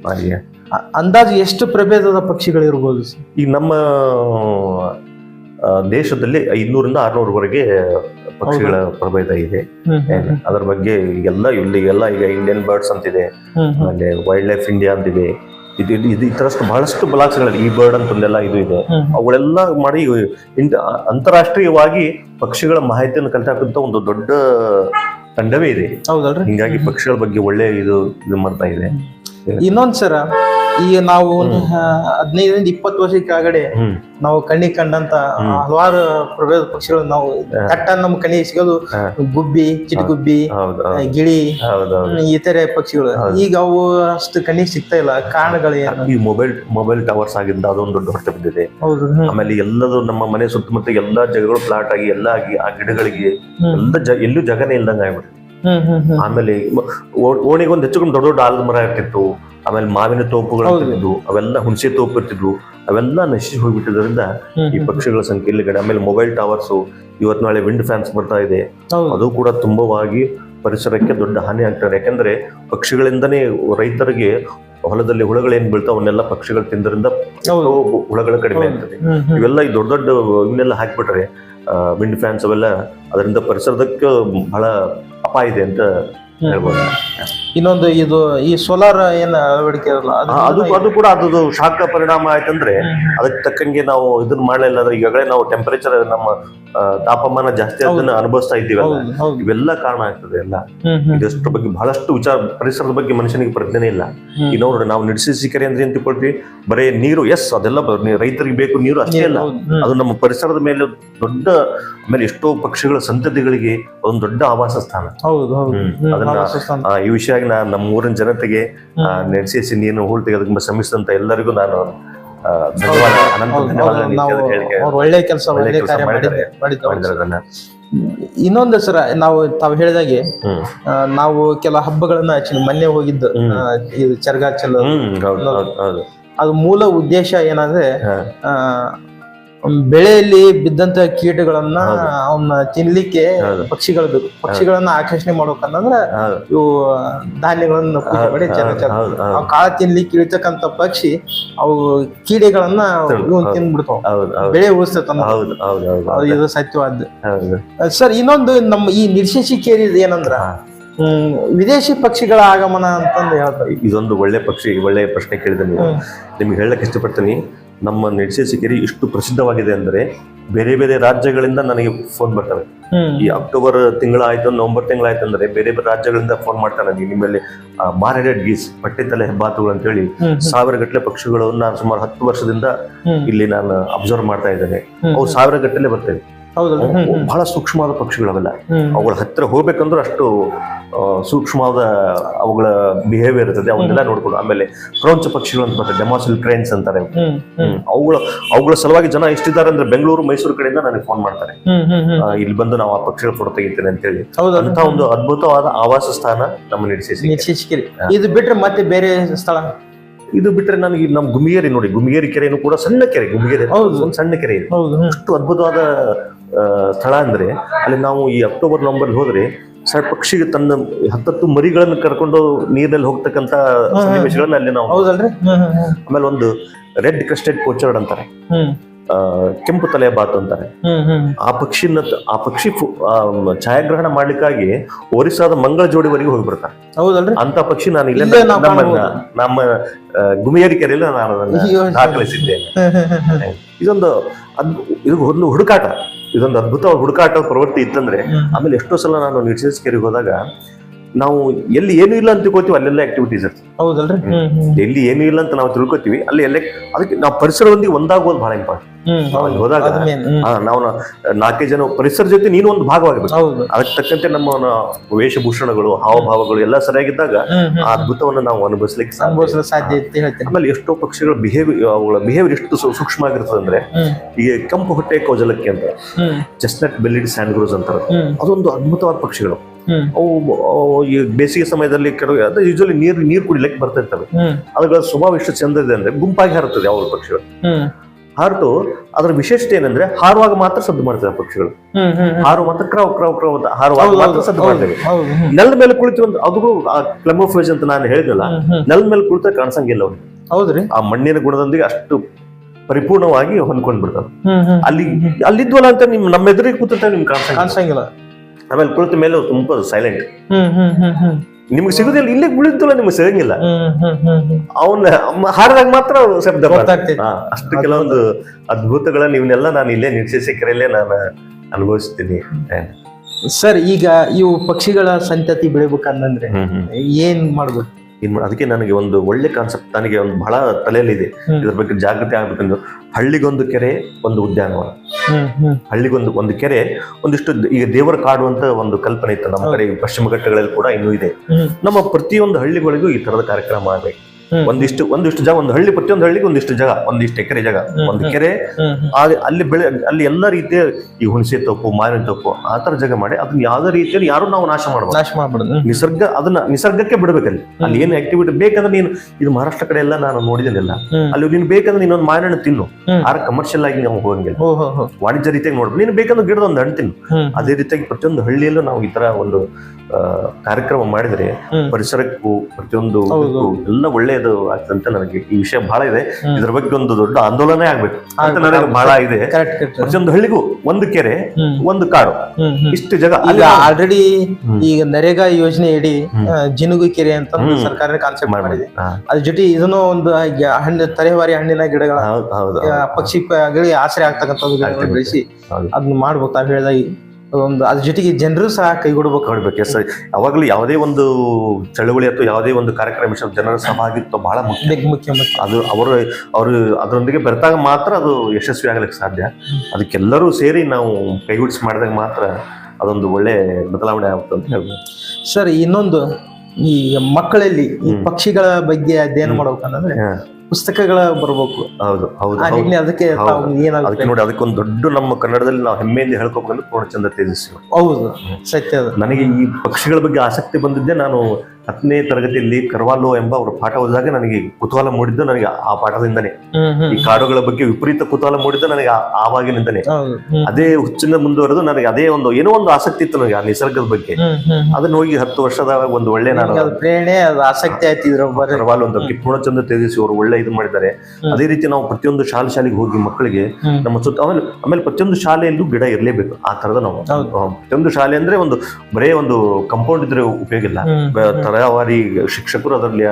ಹಾಗೆ. ಅಂದಾಜು ಎಷ್ಟು ಪ್ರಭೇದದ ಪಕ್ಷಿಗಳು ಇರ್ಬೋದು ಈಗ ನಮ್ಮ ದೇಶದಲ್ಲಿ ಐನೂರಿಂದ ಆರ್ನೂರವರೆಗೆ ಪಕ್ಷಿಗಳ ಪ್ರಭೇದ ಇದೆ. ಅದ್ರ ಬಗ್ಗೆ ಎಲ್ಲ ಇಲ್ಲಿ ಎಲ್ಲ ಈಗ ಇಂಡಿಯನ್ ಬರ್ಡ್ಸ್ ಅಂತಿದೆ. ಆಮೇಲೆ ವೈಲ್ಡ್ ಲೈಫ್ ಇಂಡಿಯಾ ಅಂತಿದೆ. ಇದು ಇದು ಇದು ಈ ತರಷ್ಟು ಬಹಳಷ್ಟು ಬ್ಲಾಕ್ಸ್ಗಳಲ್ಲಿ ಈ ಬರ್ಡ್ ಅಂತಂದೆಲ್ಲ ಇದು ಇದೆ. ಅವುಗಳೆಲ್ಲ ಮಾಡಿ ಅಂತಾರಾಷ್ಟ್ರೀಯವಾಗಿ ಪಕ್ಷಿಗಳ ಮಾಹಿತಿಯನ್ನು ಕಲಿತಕ್ಕಂಥ ಒಂದು ದೊಡ್ಡ ತಂಡವೇ ಇದೆ. ಹೌದಲ್ರಿ? ಹಿಂಗಾಗಿ ಪಕ್ಷಿಗಳ ಬಗ್ಗೆ ಒಳ್ಳೆ ಇದು ಇದು ಮಾಡ್ತಾ ಇದೆ. ಇನ್ನೊಂದ್ ಸರ ಈಗ ನಾವು ಒಂದು ಹದಿನೈದರಿಂದ ಇಪ್ಪತ್ತು ವರ್ಷ ಕೆಳಗಡೆ ನಾವು ಕಣ್ಣಿಗೆ ಕಂಡಂತ ಹಲವಾರು ಪ್ರಭೇದ ಪಕ್ಷಿಗಳು ನಾವು ಕಟ್ಟ ನಮ್ಮ ಕಣ್ಣಿಗೆ ಸಿಗೋದು ಗುಬ್ಬಿ ಚಿಟಗುಬ್ಬಿ ಗಿಳಿ ಇತರೆ ಪಕ್ಷಿಗಳು. ಈಗ ಅವು ಅಷ್ಟು ಕಣ್ಣಿಗೆ ಸಿಗ್ತಾ ಇಲ್ಲ. ಕಾರಣಗಳು ಈ ಮೊಬೈಲ್ ಮೊಬೈಲ್ ಟವರ್ಸ್ ಆಗಿಂದ ಅದೊಂದು ದೊಡ್ಡ ಹೊರಟು ಬಿದ್ದಿದೆ. ಆಮೇಲೆ ಎಲ್ಲದು ನಮ್ಮ ಮನೆ ಸುತ್ತಮುತ್ತ ಎಲ್ಲಾ ಜಾಗಗಳು ಪ್ಲಾಟ್ ಆಗಿ ಎಲ್ಲ ಆಗಿ ಆ ಗಿಡಗಳಿಗೆ. ಎಲ್ಲ ಎಲ್ಲೂ ಜಗನೇ ಇಲ್ದಂಗ ಆಗ್ಬಿಟ್ಟು ಆಮೇಲೆ ಓಣಿಗೆ ಒಂದು ಹೆಚ್ಚು ಕಮ್ಮಿ ದೊಡ್ಡ ದೊಡ್ಡ ಆಲದ ಮರ ಇರ್ತಿತ್ತು. ಆಮೇಲೆ ಮಾವಿನ ತೋಪುಗಳು. ಇರ್ತಿದ್ವು ಅವೆಲ್ಲ ಹುಣಸೆ ತೋಪು ಇರ್ತಿದ್ವು ಅವೆಲ್ಲ ನಶಿಸಿ ಹೋಗ್ಬಿಟ್ಟಿದ್ರಿಂದ ಈ ಪಕ್ಷಿಗಳ ಸಂಖ್ಯೆ ಇಲ್ಲಿ ಕಡೆ ಆಮೇಲೆ ಮೊಬೈಲ್ ಟವರ್ಸ್ ಇವತ್ ನಾಳೆ ವಿಂಡ್ ಫ್ಯಾನ್ಸ್ ಬರ್ತಾ ಇದೆ. ಅದು ಕೂಡ ತುಂಬವಾಗಿ ಪರಿಸರಕ್ಕೆ ದೊಡ್ಡ ಹಾನಿ ಆಗ್ತಾರೆ ಯಾಕಂದ್ರೆ ಪಕ್ಷಿಗಳಿಂದನೇ ರೈತರಿಗೆ ಹೊಲದಲ್ಲಿ ಹುಳಗಳೇನ್ ಬೀಳ್ತಾವ ಅವನ್ನೆಲ್ಲ ಪಕ್ಷಿಗಳು ತಿಂದ್ರಿಂದ ಹುಳಗಳು ಕಡಿಮೆ. ಆಗ್ತದೆ. ಇವೆಲ್ಲ ಈ ದೊಡ್ಡ ದೊಡ್ಡ ಇವನ್ನೆಲ್ಲ ಹಾಕ್ಬಿಟ್ರೆ ವಿಂಡ್ ಫ್ಯಾನ್ಸ್ ಅವೆಲ್ಲ ಅದರಿಂದ ಪರಿಸರದಕ್ಕೆ ಬಹಳ ಅಪಾಯ ಇದೆ ಅಂತ ಹ್ಮ್. ಹೇಳ್ಬೋದು ಇನ್ನೊಂದು ಇದು ಈ ಸೋಲಾರ್ ಏನ್ ಅಳವಡಿಕೆ ಅದು ಅದು ಕೂಡ ಅದು ಶಾಖ ಪರಿಣಾಮ ಆಯ್ತಂದ್ರೆ ಅದಕ್ಕೆ ತಕ್ಕಂಗೆ ನಾವು ಇದನ್ನ ಮಾಡಲಿಲ್ಲ ಅಂದ್ರೆ ಈಗಾಗಲೇ ನಾವು ಟೆಂಪರೇಚರ್ ನಮ್ಮ ತಾಪಮಾನ ಜಾಸ್ತಿ ಅದನ್ನ ಅನುಭವಿಸ್ತಾ ಹೌದು ಇವೆಲ್ಲ ಕಾರಣ ಆಗ್ತದೆ ಎಲ್ಲ. ಹ್ಮ್ ಬಗ್ಗೆ ಬಹಳಷ್ಟು ವಿಚಾರ ಪರಿಸರದ ಬಗ್ಗೆ ಮನುಷ್ಯನಿಗೆ ಪ್ರಜ್ಞೆ ಇಲ್ಲ. ಈಗ ನೋಡ್ರಿ ನಾವು ನಡೆಸಿ ಸಿಕ್ಕರೆ ಅಂದ್ರೆ ಏನ್ ತಿಳ್ಕೊಳ್ತೀವಿ ಬರೇ ನೀರು ಎಸ್ ಅದೆಲ್ಲ ರೈತರಿಗೆ ಬೇಕು ನೀರು ಅಷ್ಟೇ ಅಲ್ಲ. ಅದು ನಮ್ಮ ಪರಿಸರದ ಮೇಲೆ ದೊಡ್ಡ ಆಮೇಲೆ ಎಷ್ಟೋ ಪಕ್ಷಿಗಳ ಸಂತತಿಗಳಿಗೆ ಒಂದು ದೊಡ್ಡ ಆವಾಸ ಸ್ಥಾನ. ಅದನ್ನ- ಈ ವಿಷಯ ನಾ ನಮ್ಮ ಊರಿನ ಜನತೆಗೆ ನೆನೆಸಿ ನೀನು ಹೂಳು ತೆಗೆದಕ್ಕೆ ಶ್ರಮಿಸಿದಂತ ಎಲ್ಲರಿಗೂ ನಾನು ಧನ್ಯವಾದ ಅನಂತ ಧನ್ಯವಾದ ಒಳ್ಳೆ ಕೆಲಸ ಒಳ್ಳೆ ಕಾರ್ಯ ಮಾಡಿದ್ದಾರೆ. ಇನ್ನೊಂದು ಸರ ನಾವು ತಾವು ಹೇಳಿದಾಗೆ ನಾವು ಕೆಲ ಹಬ್ಬಗಳನ್ನ ಮೊನ್ನೆ ಹೋಗಿದ್ದು ಚರ್ಗಾಚಲ ಇದು ಅದು ಮೂಲ ಉದ್ದೇಶ ಏನಂದ್ರೆ ಬೆಳೆಯಲ್ಲಿ ಬಿದ್ದಂತ ಕೀಟಗಳನ್ನ. ಅವನ್ನ ತಿನ್ಲಿಕ್ಕೆ. ಪಕ್ಷಿಗಳು ಬೇಕು. ಪಕ್ಷಿಗಳನ್ನ ಆಕರ್ಷಣೆ ಮಾಡ್ಬೇಕಂತಂದ್ರೆ ಇವು ಧಾನ್ಯಗಳನ್ನ ಕಾಳು ಮಾಡಿ ಕಾಳ ತಿನ್ಲಿಕ್ಕೆ ಇಳಿತಕ್ಕಂತ ಪಕ್ಷಿ ಅವು ಕೀಡೆಗಳನ್ನ ಇವ್ನ್ ಹೌದು. ಬೆಳೆ ಉಳಿಸ್ತೈತ ಇದು ಸತ್ಯವಾದ ಸರ್ ಇನ್ನೊಂದು ನಮ್ಮ ಈ ನಿರ್ಶೇಷಿಕೇರಿ ಏನಂದ್ರ ಹಾ. ಹ್ಮ್ ವಿದೇಶಿ ಪಕ್ಷಿಗಳ ಆಗಮನ ಅಂತಂದು ಹೇಳ್ತಾರೆ. ಇದೊಂದು ಒಳ್ಳೆ ಪಕ್ಷಿ ಒಳ್ಳೆ ಪ್ರಶ್ನೆ ಕೇಳಿದೆ ನೀವು. ನಿಮ್ಗೆ ಹೇಳಕ್ ಇಷ್ಟಪಡ್ತೀನಿ. ನಮ್ಮ ಸಿಕ್ಕೇರಿ ಇಷ್ಟು ಪ್ರಸಿದ್ಧವಾಗಿದೆ ಅಂದ್ರೆ ಬೇರೆ ಬೇರೆ ರಾಜ್ಯಗಳಿಂದ ನನಗೆ ಫೋನ್ ಬರ್ತವೆ ಈ ಅಕ್ಟೋಬರ್ ತಿಂಗಳಾಯ್ತು ನವೆಂಬರ್ ತಿಂಗಳಾಯ್ತು ಅಂದ್ರೆ ಬೇರೆ ಬೇರೆ ರಾಜ್ಯಗಳಿಂದ ಫೋನ್ ಮಾಡ್ತಾರೆ ನನಗೆ ನಿಮ್ಮಲ್ಲಿ ಮಾರೆಡೆಡ್ ಗೀಸ್ ಬಟ್ಟೆ ತಲೆ ಹೆಬ್ಬಾತುಗಳು ಅಂತ ಹೇಳಿ ಸಾವಿರ ಗಟ್ಟಲೆ ಪಕ್ಷಿಗಳು ನಾನು ಸುಮಾರು ಹತ್ತು ವರ್ಷದಿಂದ ಇಲ್ಲಿ ನಾನು ಅಬ್ಸರ್ವ್ ಮಾಡ್ತಾ ಇದ್ದೇನೆ. ಅವು ಸಾವಿರ ಗಟ್ಟಲೆ ಬರ್ತವೆ. ಹೌದಲ್ಲ ಬಹಳ ಸೂಕ್ಷ್ಮವಾದ ಪಕ್ಷಿಗಳು ಅವೆಲ್ಲ ಹ್ಮ್. ಅವುಗಳ ಹತ್ತಿರ ಹೋಗ್ಬೇಕಂದ್ರೆ ಅಷ್ಟು ಸೂಕ್ಷ್ಮವಾದ ಅವುಗಳ ಬಿಹೇವಿಯರ್ ಇರ್ತದೆ. ಅವನ್ನೆಲ್ಲ ನೋಡ್ಕೊಂಡು ಆಮೇಲೆ ಕ್ರೌಂಚ ಪಕ್ಷಿಗಳು ಅಂತ ಮತ್ತೆ ಡೆಮಾಸಿಲ್ ಕ್ರೈನ್ಸ್ ಅಂತಾರೆ. ಅವುಗಳ ಅವುಗಳ ಸಲುವಾಗಿ ಜನ ಎಷ್ಟಿದ್ದಾರೆ ಅಂದ್ರೆ ಬೆಂಗಳೂರು ಮೈಸೂರು ಕಡೆಯಿಂದ ನನಗೆ ಫೋನ್ ಮಾಡ್ತಾರೆ. ಇಲ್ಲಿ ಬಂದು ನಾವು ಆ ಪಕ್ಷಿಗಳ ಫೋಟೋ ತೆಗಿತೇನೆ ಅಂತ ಹೇಳಿ ಅಂತ ಒಂದು ಅದ್ಭುತವಾದ ಆವಾಸ ಸ್ಥಾನ ನಮ್ಮ ನಿರ್ಸಿ ಇದು ಬಿಟ್ರೆ ಮತ್ತೆ ಬೇರೆ ಸ್ಥಳ? ಇದು ಬಿಟ್ರೆ ನನಗೆ ನಮ್ಮ ಗುಮಿಗೇರಿ ನೋಡಿ ಗುಮಿಗೇರಿ ಕೆರೆನೂ ಕೂಡ ಸಣ್ಣ ಕೆರೆ ಗುಮಿಗೇರಿ. ಒಂದು ಸಣ್ಣ ಕೆರೆ ಇದೆ. ಅಷ್ಟು ಅದ್ಭುತವಾದ ಸ್ಥಳ ಅಂದ್ರೆ ಅಲ್ಲಿ ನಾವು ಈ ಅಕ್ಟೋಬರ್ ನವಂಬರ್ ಹೋದ್ರೆ ಸರ್ ಪಕ್ಷಿಗೆ ತನ್ನ ಹತ್ತತ್ತು ಮರಿಗಳನ್ನು ಕರ್ಕೊಂಡು ನೀರಿನಲ್ಲಿ ಹೋಗ್ತಕ್ಕಂತ ಸನ್ನಿವೇಶಗಳನ್ನ ಅಲ್ಲಿ ನಾವು ಆಮೇಲೆ ಒಂದು ರೆಡ್ ಕ್ರಸ್ಟೆಡ್ ಪೋಚರ್ಡ್ ಅಂತಾರೆ. ಕೆಂಪು ತಲೆ ಬಾತು ಅಂತಾರೆ. ಆ ಪಕ್ಷಿನ ಆ ಪಕ್ಷಿ ಛಾಯಾಗ್ರಹಣ ಮಾಡ್ಲಿಕ್ಕಾಗಿ ಒರಿಸ್ಸಾದ ಮಂಗಳ ಜೋಡಿವರೆಗೆ ಹೋಗಿ ಬರ್ತಾರೆ. ಹೌದಲ್ರಿ? ಅಂತ ಪಕ್ಷಿ ನಾನು ಇಲ್ಲ ನಮ್ಮ ಗುಮಿಯರಿ ಕೆರೆಯಲ್ಲಿ ನಾನು. ದಾಖಲಿಸಿದ್ದೇನೆ. ಇದೊಂದು ಇದು ಒಂದು ಹುಡುಕಾಟ. ಇದೊಂದು ಅದ್ಭುತವಾದ ಹುಡುಕಾಟ ಪ್ರವೃತ್ತಿ ಇತ್ತಂದ್ರೆ. ಆಮೇಲೆ ಎಷ್ಟೋ ಸಲ ನಾನು ನಿರ್ದೇಶಕರಿಗೆ ಹೋದಾಗ ನಾವು ಎಲ್ಲಿ ಏನು ಇಲ್ಲ ಅಂತ ತಿಳ್ಕೊತೀವಿ ಅಲ್ಲೆಲ್ಲ ಆಕ್ಟಿವಿಟೀಸ್ ಇರ್ತದೆ. ಹೌದಲ್ರಿ? ಎಲ್ಲಿ ಏನು ಇಲ್ಲ ಅಂತ ನಾವು ತಿಳ್ಕೊತೀವಿ ಅಲ್ಲಿ ಎಲ್ಲ ಅದಕ್ಕೆ ನಾವು ಪರಿಸರದೊಂದಿಗೆ ಒಂದಾಗೋದು ಬಹಳ ಇಂಪಾರ್ಟೆಂಟ್ ಅಲ್ಲಿ ಹೋದಾಗ. ನಾವು ನಾಲ್ಕೇ ಜನ ಪರಿಸರ ಜೊತೆ ನೀನು ಒಂದು ಭಾಗವಾಗಬೇಕು ಅದಕ್ಕೆ ತಕ್ಕಂತೆ ನಮ್ಮ ವೇಷಭೂಷಣಗಳು ಹಾವಭಾವಗಳು ಎಲ್ಲ ಸರಿಯಾಗಿದ್ದಾಗ ಆ ಅದ್ಭುತವನ್ನು ನಾವು ಅನುಭವಿಸಲಿಕ್ಕೆ ಸಾಧ್ಯ ಆಮೇಲೆ ಎಷ್ಟೋ ಪಕ್ಷಿಗಳ ಬಿಹೇವಿಯರ್ ಅವುಗಳ ಬಿಹೇವಿಯರ್ ಎಷ್ಟು ಸೂಕ್ಷ್ಮ ಆಗಿರ್ತದೆ ಅಂದ್ರೆ ಈಗ ಕೆಂಪು ಹೊಟ್ಟೆ ಕೌಜಲಕ್ಕೆ ಅಂತ. Chestnut chestnut bellied sandgrouse ಅಂತಾರೆ. ಅದೊಂದು ಅದ್ಭುತವಾದ ಪಕ್ಷಿಗಳು. ಅವು ಈ ಬೇಸಿಗೆ ಸಮಯದಲ್ಲಿ ಕೆಲವು ಅದು ಯೂಶಲಿ ನೀರು ನೀರು ಕುಡಿಲಿಕ್ಕೆ ಬರ್ತಿರ್ತವೆ ಇರ್ತವೆ. ಅವುಗಳ ಸ್ವಭಾವ ಎಷ್ಟು ಚಂದ ಇದೆ ಅಂದ್ರೆ ಗುಂಪಾಗಿ ಹರತದೆ ಯಾವ ಪಕ್ಷಿಗಳು. ಹಾರ್ತು ಅದ್ರ ವಿಶೇಷತೆ ಏನಂದ್ರೆ ಹಾರುವಾಗ ಮಾತ್ರ ಸದ್ದು ಮಾಡ್ತಾರೆ ಪಕ್ಷಿಗಳು. ಹಾರು ಮಾತ್ರ ಕ್ರವ್ ಕ್ರವ್ ಕ್ರವ್ ಅಂತ ಹಾರುವಾಗ ಮಾತ್ರ ಸದ್ದು ಮಾಡ್ತೇವೆ ನೆಲದ ಮೇಲೆ ಕುಳಿತು ಒಂದು ಅದು ಕ್ಲಮೋಫೇಜ್ ಅಂತ ನಾನು ಹ್ಮ್. ನೆಲದ ಮೇಲೆ ಕುಳಿತ ಕಾಣಿಸಂಗಿಲ್ಲ ಅವ್ನು. ಹೌದ್ರಿ. ಆ ಮಣ್ಣಿನ ಗುಣದೊಂದಿಗೆ ಅಷ್ಟು ಪರಿಪೂರ್ಣವಾಗಿ ಹೊಂದ್ಕೊಂಡ್ ಬಿಡ್ತಾವ ಅಲ್ಲಿ ಅಲ್ಲಿದ್ವಲ್ಲ ಅಂತ ನಿಮ್ ನಮ್ಮ ಎದುರಿಗೆ ಕೂತ ನಿಮ್ಗೆ ಕಾಣಿಸ ಕಾಣಿಸಂಗಿಲ್ಲ. ಆಮೇಲೆ ಕುಳಿತ ಮೇಲೆ ತುಂಬಾ ಸೈಲೆಂಟ್ ನಿಮ್ಗೆ ಸಿಗುದಿಲ್ಲ ಇಲ್ಲೇ ಉಳಿದಿಲ್ಲ ನಿಮ್ಗೆ ಸಿಗಂಗಿಲ್ಲ. ಅವನ್ನ ಹಾಡಿದಾಗ ಮಾತ್ರ ಶಬ್ದ. ಅಷ್ಟು ಕೆಲವೊಂದು ಅದ್ಭುತಗಳನ್ನ ಇವನ್ನೆಲ್ಲ ನಾನು ಇಲ್ಲೇ ನಿರೀಕ್ಷಿಸಿ ಕೆರೆಯಲ್ಲೇ ನಾನು ಅನುಭವಿಸ್ತೀನಿ. ಸರ್ ಈಗ ಇವು ಪಕ್ಷಿಗಳ ಸಂತತಿ ಬೆಳಿಬೇಕಂದ್ರೆ ಏನ್ ಮಾಡ್ಬೇಕು ಅದಕ್ಕೆ ನನಗೆ ಒಂದು ಒಳ್ಳೆ ಕಾನ್ಸೆಪ್ಟ್ ನನಗೆ ಒಂದು ಬಹಳ ತಲೆಯಲ್ಲಿ ಇದೆ ಇದ್ರ ಬಗ್ಗೆ ಜಾಗೃತಿ ಆಗ್ಬೇಕಂದ್ರೆ ಹಳ್ಳಿಗೊಂದು ಕೆರೆ ಒಂದು ಉದ್ಯಾನವನ. ಹಳ್ಳಿಗೊಂದು ಒಂದು ಕೆರೆ ಒಂದಿಷ್ಟು ಈಗ ದೇವರ ಕಾಡು ಅಂತ ಒಂದು ಕಲ್ಪನೆ ಇತ್ತು. ನಮ್ಮ ಕಡೆ ಪಶ್ಚಿಮ ಘಟ್ಟಗಳಲ್ಲಿ ಕೂಡ ಇನ್ನೂ ಇದೆ. ನಮ್ಮ ಪ್ರತಿಯೊಂದು ಹಳ್ಳಿಗಳಿಗೂ ಈ ತರದ ಕಾರ್ಯಕ್ರಮ ಆಗ್ಬೇಕು. ಒಂದಿಷ್ಟು ಒಂದಿಷ್ಟು ಜಾಗ ಒಂದು ಹಳ್ಳಿ ಪ್ರತಿಯೊಂದು ಹಳ್ಳಿಗೆ ಒಂದಿಷ್ಟು ಜಾಗ ಒಂದಿಷ್ಟು ಎಕರೆ ಜಾಗ ಒಂದು ಕೆರೆ ಅಲ್ಲಿ ಬೆಳೆ ಅಲ್ಲಿ ಎಲ್ಲ ರೀತಿಯ ಈ ಹುಣಸೆ ತಪ್ಪು ಮಾವಿನ ತಪ್ಪು ಆ ತರ ಜಾಗ ಮಾಡಿ ಅದನ್ನ ಯಾವ್ದೇ ರೀತಿಯಲ್ಲಿ ಯಾರು ನಾವು ನಾಶ ಮಾಡಬಾರ್ದು. ನಾಶ ಮಾಡಬಾರ್ದು ನಿಸರ್ಗ ಅದನ್ನ ನಿಸರ್ಗಕ್ಕೆ ಬಿಡಬೇಕಲ್ಲಿ ಅಲ್ಲಿ. ಏನು ಆಕ್ಟಿವಿಟಿ ಬೇಕಂದ್ರೆ ನೀನು ಇದು ಮಹಾರಾಷ್ಟ್ರ ಕಡೆ ಎಲ್ಲ ನಾನು ನೋಡಿದ್ದೇನೆಲ್ಲ ಹ್ಮ್. ಅಲ್ಲಿ ನೀನು ಬೇಕಂದ್ರೆ ನೀನೊಂದು ಮಾವಿನ ಹಣ್ಣು ತಿನ್ನು. ಆರ ಕಮರ್ಷಿಯಲ್ ಆಗಿ ನಾವು ಹೋಗಂಗಿಲ್ಲ. ವಾಣಿಜ್ಯ ರೀತಿಯಾಗಿ ನೋಡ್ಬೋದು ನೀನು ಬೇಕಂದ್ರೆ ಗಿಡದ ಒಂದು ಹಣ್ಣು ತಿನ್ನು. ಅದೇ ರೀತಿಯಾಗಿ ಪ್ರತಿಯೊಂದು ಹಳ್ಳಿಯಲ್ಲೂ ನಾವು ಈ ತರ ಒಂದು ಕಾರ್ಯಕ್ರಮ ಮಾಡಿದ್ರೆ. ಪರಿಸರಕ್ಕೂ ಪ್ರತಿಯೊಂದು ಎಲ್ಲ ಇದಕ್ಕೂ ಎಲ್ಲ ಒಳ್ಳೆಯದು ಆಗ್ತಂತ ನನಗೆ ಈ ವಿಷಯ ಬಹಳ ಇದೆ. ಇದ್ರ ಬಗ್ಗೆ ಒಂದು ದೊಡ್ಡ ಆಂದೋಲನ ಆಗ್ಬೇಕು. ಅಂತ ನನಗೆ ಬಹಳ ಇದೆ. ಪ್ರತಿಯೊಂದು ಹಳ್ಳಿಗೂ ಒಂದು ಕೆರೆ ಒಂದು ಕಾಡು. ಇಷ್ಟು ಜಾಗ ಅಲ್ಲಿ ಆಲ್ರೆಡಿ ಈಗ ನರೇಗಾ ಯೋಜನೆ ಇಡಿ ಜಿನುಗು ಕೆರೆ ಅಂತ ಸರ್ಕಾರ ಕಾನ್ಸೆಪ್ಟ್ ಮಾಡಿದೆ. ಅದ್ರ ಜೊತೆ ಇದನ್ನು ಒಂದು ಹಣ್ಣು ತಲೆವಾರಿ ಹಣ್ಣಿನ ಗಿಡಗಳ ಹೌದು ಹೌದು ಪಕ್ಷಿಗಳಿಗೆ ಆಶ್ರಯ ಆಗ್ತಕ್ಕಂಥದ್ದು ಆಗ್ತದೆ. ಬೆಳೆಸಿ ಅದನ್ನ ಮಾಡ್ಬೇಕು. ತಾವು ಹೇಳಿದಾಗ ಒಂದು ಅದ್ರ ಜೊತೆಗೆ ಜನರು ಸಹ ಕೈಗೊಡ್ಬೇಕು ಹೇಳ್ಬೇಕು ಎಸ್ ಯಾವಾಗಲೂ ಯಾವುದೇ ಒಂದು ಚಳವಳಿ ಅಥವಾ ಯಾವುದೇ ಒಂದು ಕಾರ್ಯಕ್ರಮ ಜನರ ಸಹಭಾಗಿತ್ವ ಬಹಳ ಮುಖ್ಯ. ಮುಖ್ಯ ಅದು ಅವರು ಅವರು ಅದರೊಂದಿಗೆ ಬೆರೆತಾಗ ಮಾತ್ರ ಅದು ಯಶಸ್ವಿ ಆಗ್ಲಿಕ್ಕೆ ಸಾಧ್ಯ. ಅದಕ್ಕೆಲ್ಲರೂ ಸೇರಿ ನಾವು ಕೈಗೂಡಿಸಿ ಮಾಡಿದಾಗ ಮಾತ್ರ ಅದೊಂದು ಒಳ್ಳೆ ಬದಲಾವಣೆ ಆಗುತ್ತೆ ಅಂತ ಹೇಳ್ಬೋದು. ಸರ್ ಇನ್ನೊಂದು ಈ ಮಕ್ಕಳಲ್ಲಿ ಈ ಪಕ್ಷಿಗಳ ಬಗ್ಗೆ ಅಧ್ಯಯನ ಹ್ಮ್. ಪುಸ್ತಕಗಳ ಬರ್ಬೇಕು. ಹೌದು ಹೌದು ಆ ನಿಟ್ಟಿನಲ್ಲಿ ಅದಕ್ಕೆ. ತಾವು ಅದಕ್ಕೆ ಏನಾಗುತ್ತೆ ನೋಡಿ ಅದಕ್ಕೊಂದು ದೊಡ್ಡ ನಮ್ಮ ಕನ್ನಡದಲ್ಲಿ ನಾವು ಹೆಮ್ಮೆಯಿಂದ ಹೇಳ್ಕೊಬೇಕಂದ್ರೆ ಪೂರ್ಣಚಂದ್ರ ತೇಜಸ್ವಿ. ಹೌದು ಸತ್ಯ ಅದು. ನನಗೆ ಈ ಪಕ್ಷಿಗಳ ಬಗ್ಗೆ ಆಸಕ್ತಿ ಬಂದಿದ್ದೆ ನಾನು ಹತ್ತನೇ ತರಗತಿಯಲ್ಲಿ ಕರ್ವಾಲೋ ಎಂಬ ಅವರ ಪಾಠ ಓದಿದಾಗ ನನಗೆ ಕುತೂಹಲ ಮೂಡಿದ್ದು ನನಗೆ ಆ ಪಾಠದಿಂದನೇ. ಈ ಕಾಡುಗಳ ಬಗ್ಗೆ ವಿಪರೀತ ಕುತೂಹಲ ಮೂಡಿದ್ದು ನನಗೆ ಆವಾಗಿನಿಂದನೇ. ಅದೇ ಹುಚ್ಚಿನ ಮುಂದುವರೆದು ನನಗೆ ಅದೇ ಒಂದು ಏನೋ ಒಂದು ಆಸಕ್ತಿ ಇತ್ತು ನನಗೆ ಆ ನಿಸರ್ಗದ ಬಗ್ಗೆ. ಅದನ್ನ ಹೋಗಿ ಹತ್ತು ವರ್ಷದ ಒಂದು ಒಳ್ಳೆ ನಾನು ಪ್ರೇರಣೆ ಆಸಕ್ತಿ ಆಯ್ತು ಕರ್ವಾಲ್ ಒಂದು ಪೂರ್ಣಚಂದ್ರ ತೇಜಸ್ವಿ ಅವರು ಒಳ್ಳೆ ಇದು ಮಾಡಿದ್ದಾರೆ. ಅದೇ ರೀತಿ ನಾವು ಪ್ರತಿಯೊಂದು ಶಾಲೆ ಶಾಲೆಗೆ ಹೋಗಿ ಮಕ್ಕಳಿಗೆ ನಮ್ಮ ಸುತ್ತ ಆಮೇಲೆ ಆಮೇಲೆ ಪ್ರತಿಯೊಂದು ಶಾಲೆಯಲ್ಲೂ ಗಿಡ ಇರಲೇಬೇಕು. ಆ ತರದ ನಾವು. ಪ್ರತಿಯೊಂದು ಶಾಲೆ ಅಂದ್ರೆ ಒಂದು ಬರೇ ಒಂದು ಕಂಪೌಂಡ್ ಇದ್ರೆ ಉಪಯೋಗ ಇಲ್ಲ. ತರವಾರಿ ಶಿಕ್ಷಕರು ಅದರಲ್ಲಿ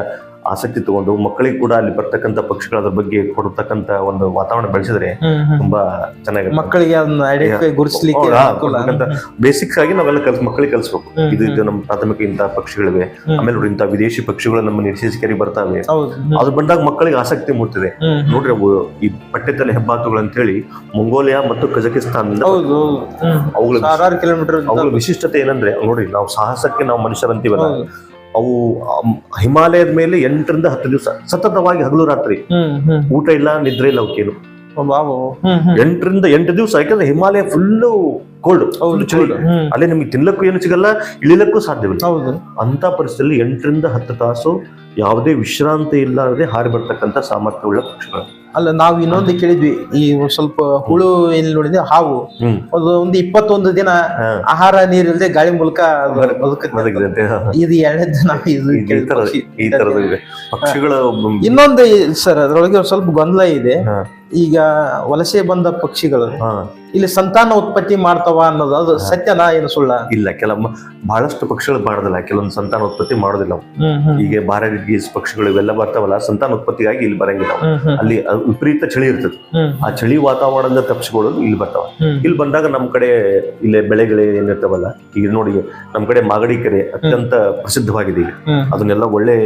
ಆಸಕ್ತಿ ತಗೊಂಡು ಮಕ್ಕಳಿಗೆ ಕೂಡ ಅಲ್ಲಿ ಬರ್ತಕ್ಕಂಥ ಪಕ್ಷಿಗಳ ಅದ್ರ ಬಗ್ಗೆ ಕೊಡತಕ್ಕಂತ ಒಂದು ವಾತಾವರಣ ಬೆಳೆಸಿದ್ರೆ ತುಂಬಾ ಚೆನ್ನಾಗಿ ಮಕ್ಕಳಿಗೆ ಗುರುತಿಸಲಿಕ್ಕೆ. ಬೇಸಿಕ್ಸ್ ಆಗಿ ನಾವೆಲ್ಲ ಕಲ್ಸ್ ಮಕ್ಕಳಿಗೆ ಕಲಿಸ್ಬೇಕು. ಇದು ಇದು ನಮ್ಮ ಪ್ರಾಥಮಿಕ ಇಂತಹ ಪಕ್ಷಿಗಳಿವೆ. ಆಮೇಲೆ ನೋಡಿ ಇಂತಹ ವಿದೇಶಿ ಪಕ್ಷಿಗಳು ನಮ್ಮ ನಿರ್ದೇಶಕರಿಗೆ ಬರ್ತಾವೆ. ಅದು ಬಂದಾಗ ಮಕ್ಕಳಿಗೆ ಆಸಕ್ತಿ ಮೂಡ್ತಿದೆ. ನೋಡ್ರಿ ಅವು ಈ ಪಠ್ಯತಲೆ ಹೆಬ್ಬಾತುಗಳು ಅಂತ ಹೇಳಿ ಮಂಗೋಲಿಯಾ ಮತ್ತು ಕಜಕಿಸ್ತಾನ್ ಹೌದು ಹೌದು. ಹ್ಮ್. ಅವುಗಳ ಕಿಲೋಮೀಟರ್ ಅವುಗಳ ವಿಶಿಷ್ಟತೆ ಏನಂದ್ರೆ ನೋಡ್ರಿ ನಾವು ಸಾಹಸಕ್ಕೆ ನಾವು ಮನುಷ್ಯರಂತೀವಲ್ಲ. ಅವು ಹಿಮಾಲಯದ ಮೇಲೆ ಎಂಟರಿಂದ ಹತ್ತು ದಿವಸ ಸತತವಾಗಿ ಹಗಲು ರಾತ್ರಿ. ಊಟ ಇಲ್ಲ ನಿದ್ರೆ ಇಲ್ಲ ಅವಕ್ಕೇನು. ಎಂಟರಿಂದ ಎಂಟು ದಿವಸ ಯಾಕಂದ್ರೆ ಹಿಮಾಲಯ ಫುಲ್ಲು ಕೋಲ್ಡ್ ಅಲ್ಲಿ ಚಳಿ. ಅಲ್ಲೇ ನಿಮಗೆ ತಿನ್ಲಕ್ಕೂ ಏನು ಸಿಗಲ್ಲ ಇಳಿಲಕ್ಕೂ ಸಾಧ್ಯವಿಲ್ಲ. ಅಂತ ಪರಿಸ್ಥಿತಿಯಲ್ಲಿ ಎಂಟರಿಂದ ಹತ್ತು ತಾಸು ಯಾವುದೇ ವಿಶ್ರಾಂತಿ ಇಲ್ಲದೆ ಹಾರಿ ಬರ್ತಕ್ಕಂಥ ಸಾಮರ್ಥ್ಯವುಳ್ಳ ಪಕ್ಷಿಗಳು. ಅಲ್ಲ ನಾವು ಇನ್ನೊಂದು ಕೇಳಿದ್ವಿ ಈ ಸ್ವಲ್ಪ ಹುಳು ಎಲ್ಲಿ ನೋಡಿದ್ರೆ ಹಾವು. ಅದು ಒಂದು ಇಪ್ಪತ್ತೊಂದು ದಿನ ಆಹಾರ ನೀರಿಲ್ಲದೆ ಗಾಳಿ ಮೂಲಕ. ಇದು. ಪಕ್ಷಿಗಳ ಇನ್ನೊಂದು ಸರ್ ಅದ್ರೊಳಗೆ ಸ್ವಲ್ಪ ಗೊಂದಲ ಇದೆ. ಈಗ ವಲಸೆ ಬಂದ ಪಕ್ಷಿಗಳು ಇಲ್ಲಿ ಸಂತಾನ ಉತ್ಪತ್ತಿ ಮಾಡ್ತಾವ ಅನ್ನೋದು ಅದು ಸತ್ಯನಾ ಏನು ಸುಳ್ಳ? ಇಲ್ಲ ಕೆಲ ಬಹಳಷ್ಟು ಪಕ್ಷಗಳು ಮಾಡೋದಿಲ್ಲ ಕೆಲವೊಂದು ಸಂತಾನ ಉತ್ಪತ್ತಿ ಮಾಡೋದಿಲ್ಲ ಈಗ ಬಾರ ಪಕ್ಷಗಳು ಪಕ್ಷಿಗಳು ಇವೆಲ್ಲ ಬರ್ತಾವಲ್ಲ ಸಂತಾನ ಉತ್ಪತ್ತಿಗಾಗಿ ಇಲ್ಲಿ ಬರಂಗಿಲ್ಲ ಅಲ್ಲಿ ವಿಪರೀತ ಚಳಿ ಇರ್ತದೆ. ಆ ಚಳಿ ವಾತಾವರಣದ ತಪ್ಪಿಸ್ಕೊಳ್ಳೋದು ಇಲ್ಲಿ ಬರ್ತಾವ. ಇಲ್ಲಿ ಬಂದಾಗ ನಮ್ಮ ಕಡೆ ಇಲ್ಲಿ ಬೆಳೆಗಳು ಏನಿರ್ತಾವಲ್ಲ ಈಗ ನೋಡಿ ನಮ್ಮ ಕಡೆ ಮಾಗಡಿ ಕೆರೆ ಅತ್ಯಂತ ಪ್ರಸಿದ್ಧವಾಗಿದೆ ಈಗ. ಅದನ್ನೆಲ್ಲ ಒಳ್ಳೆ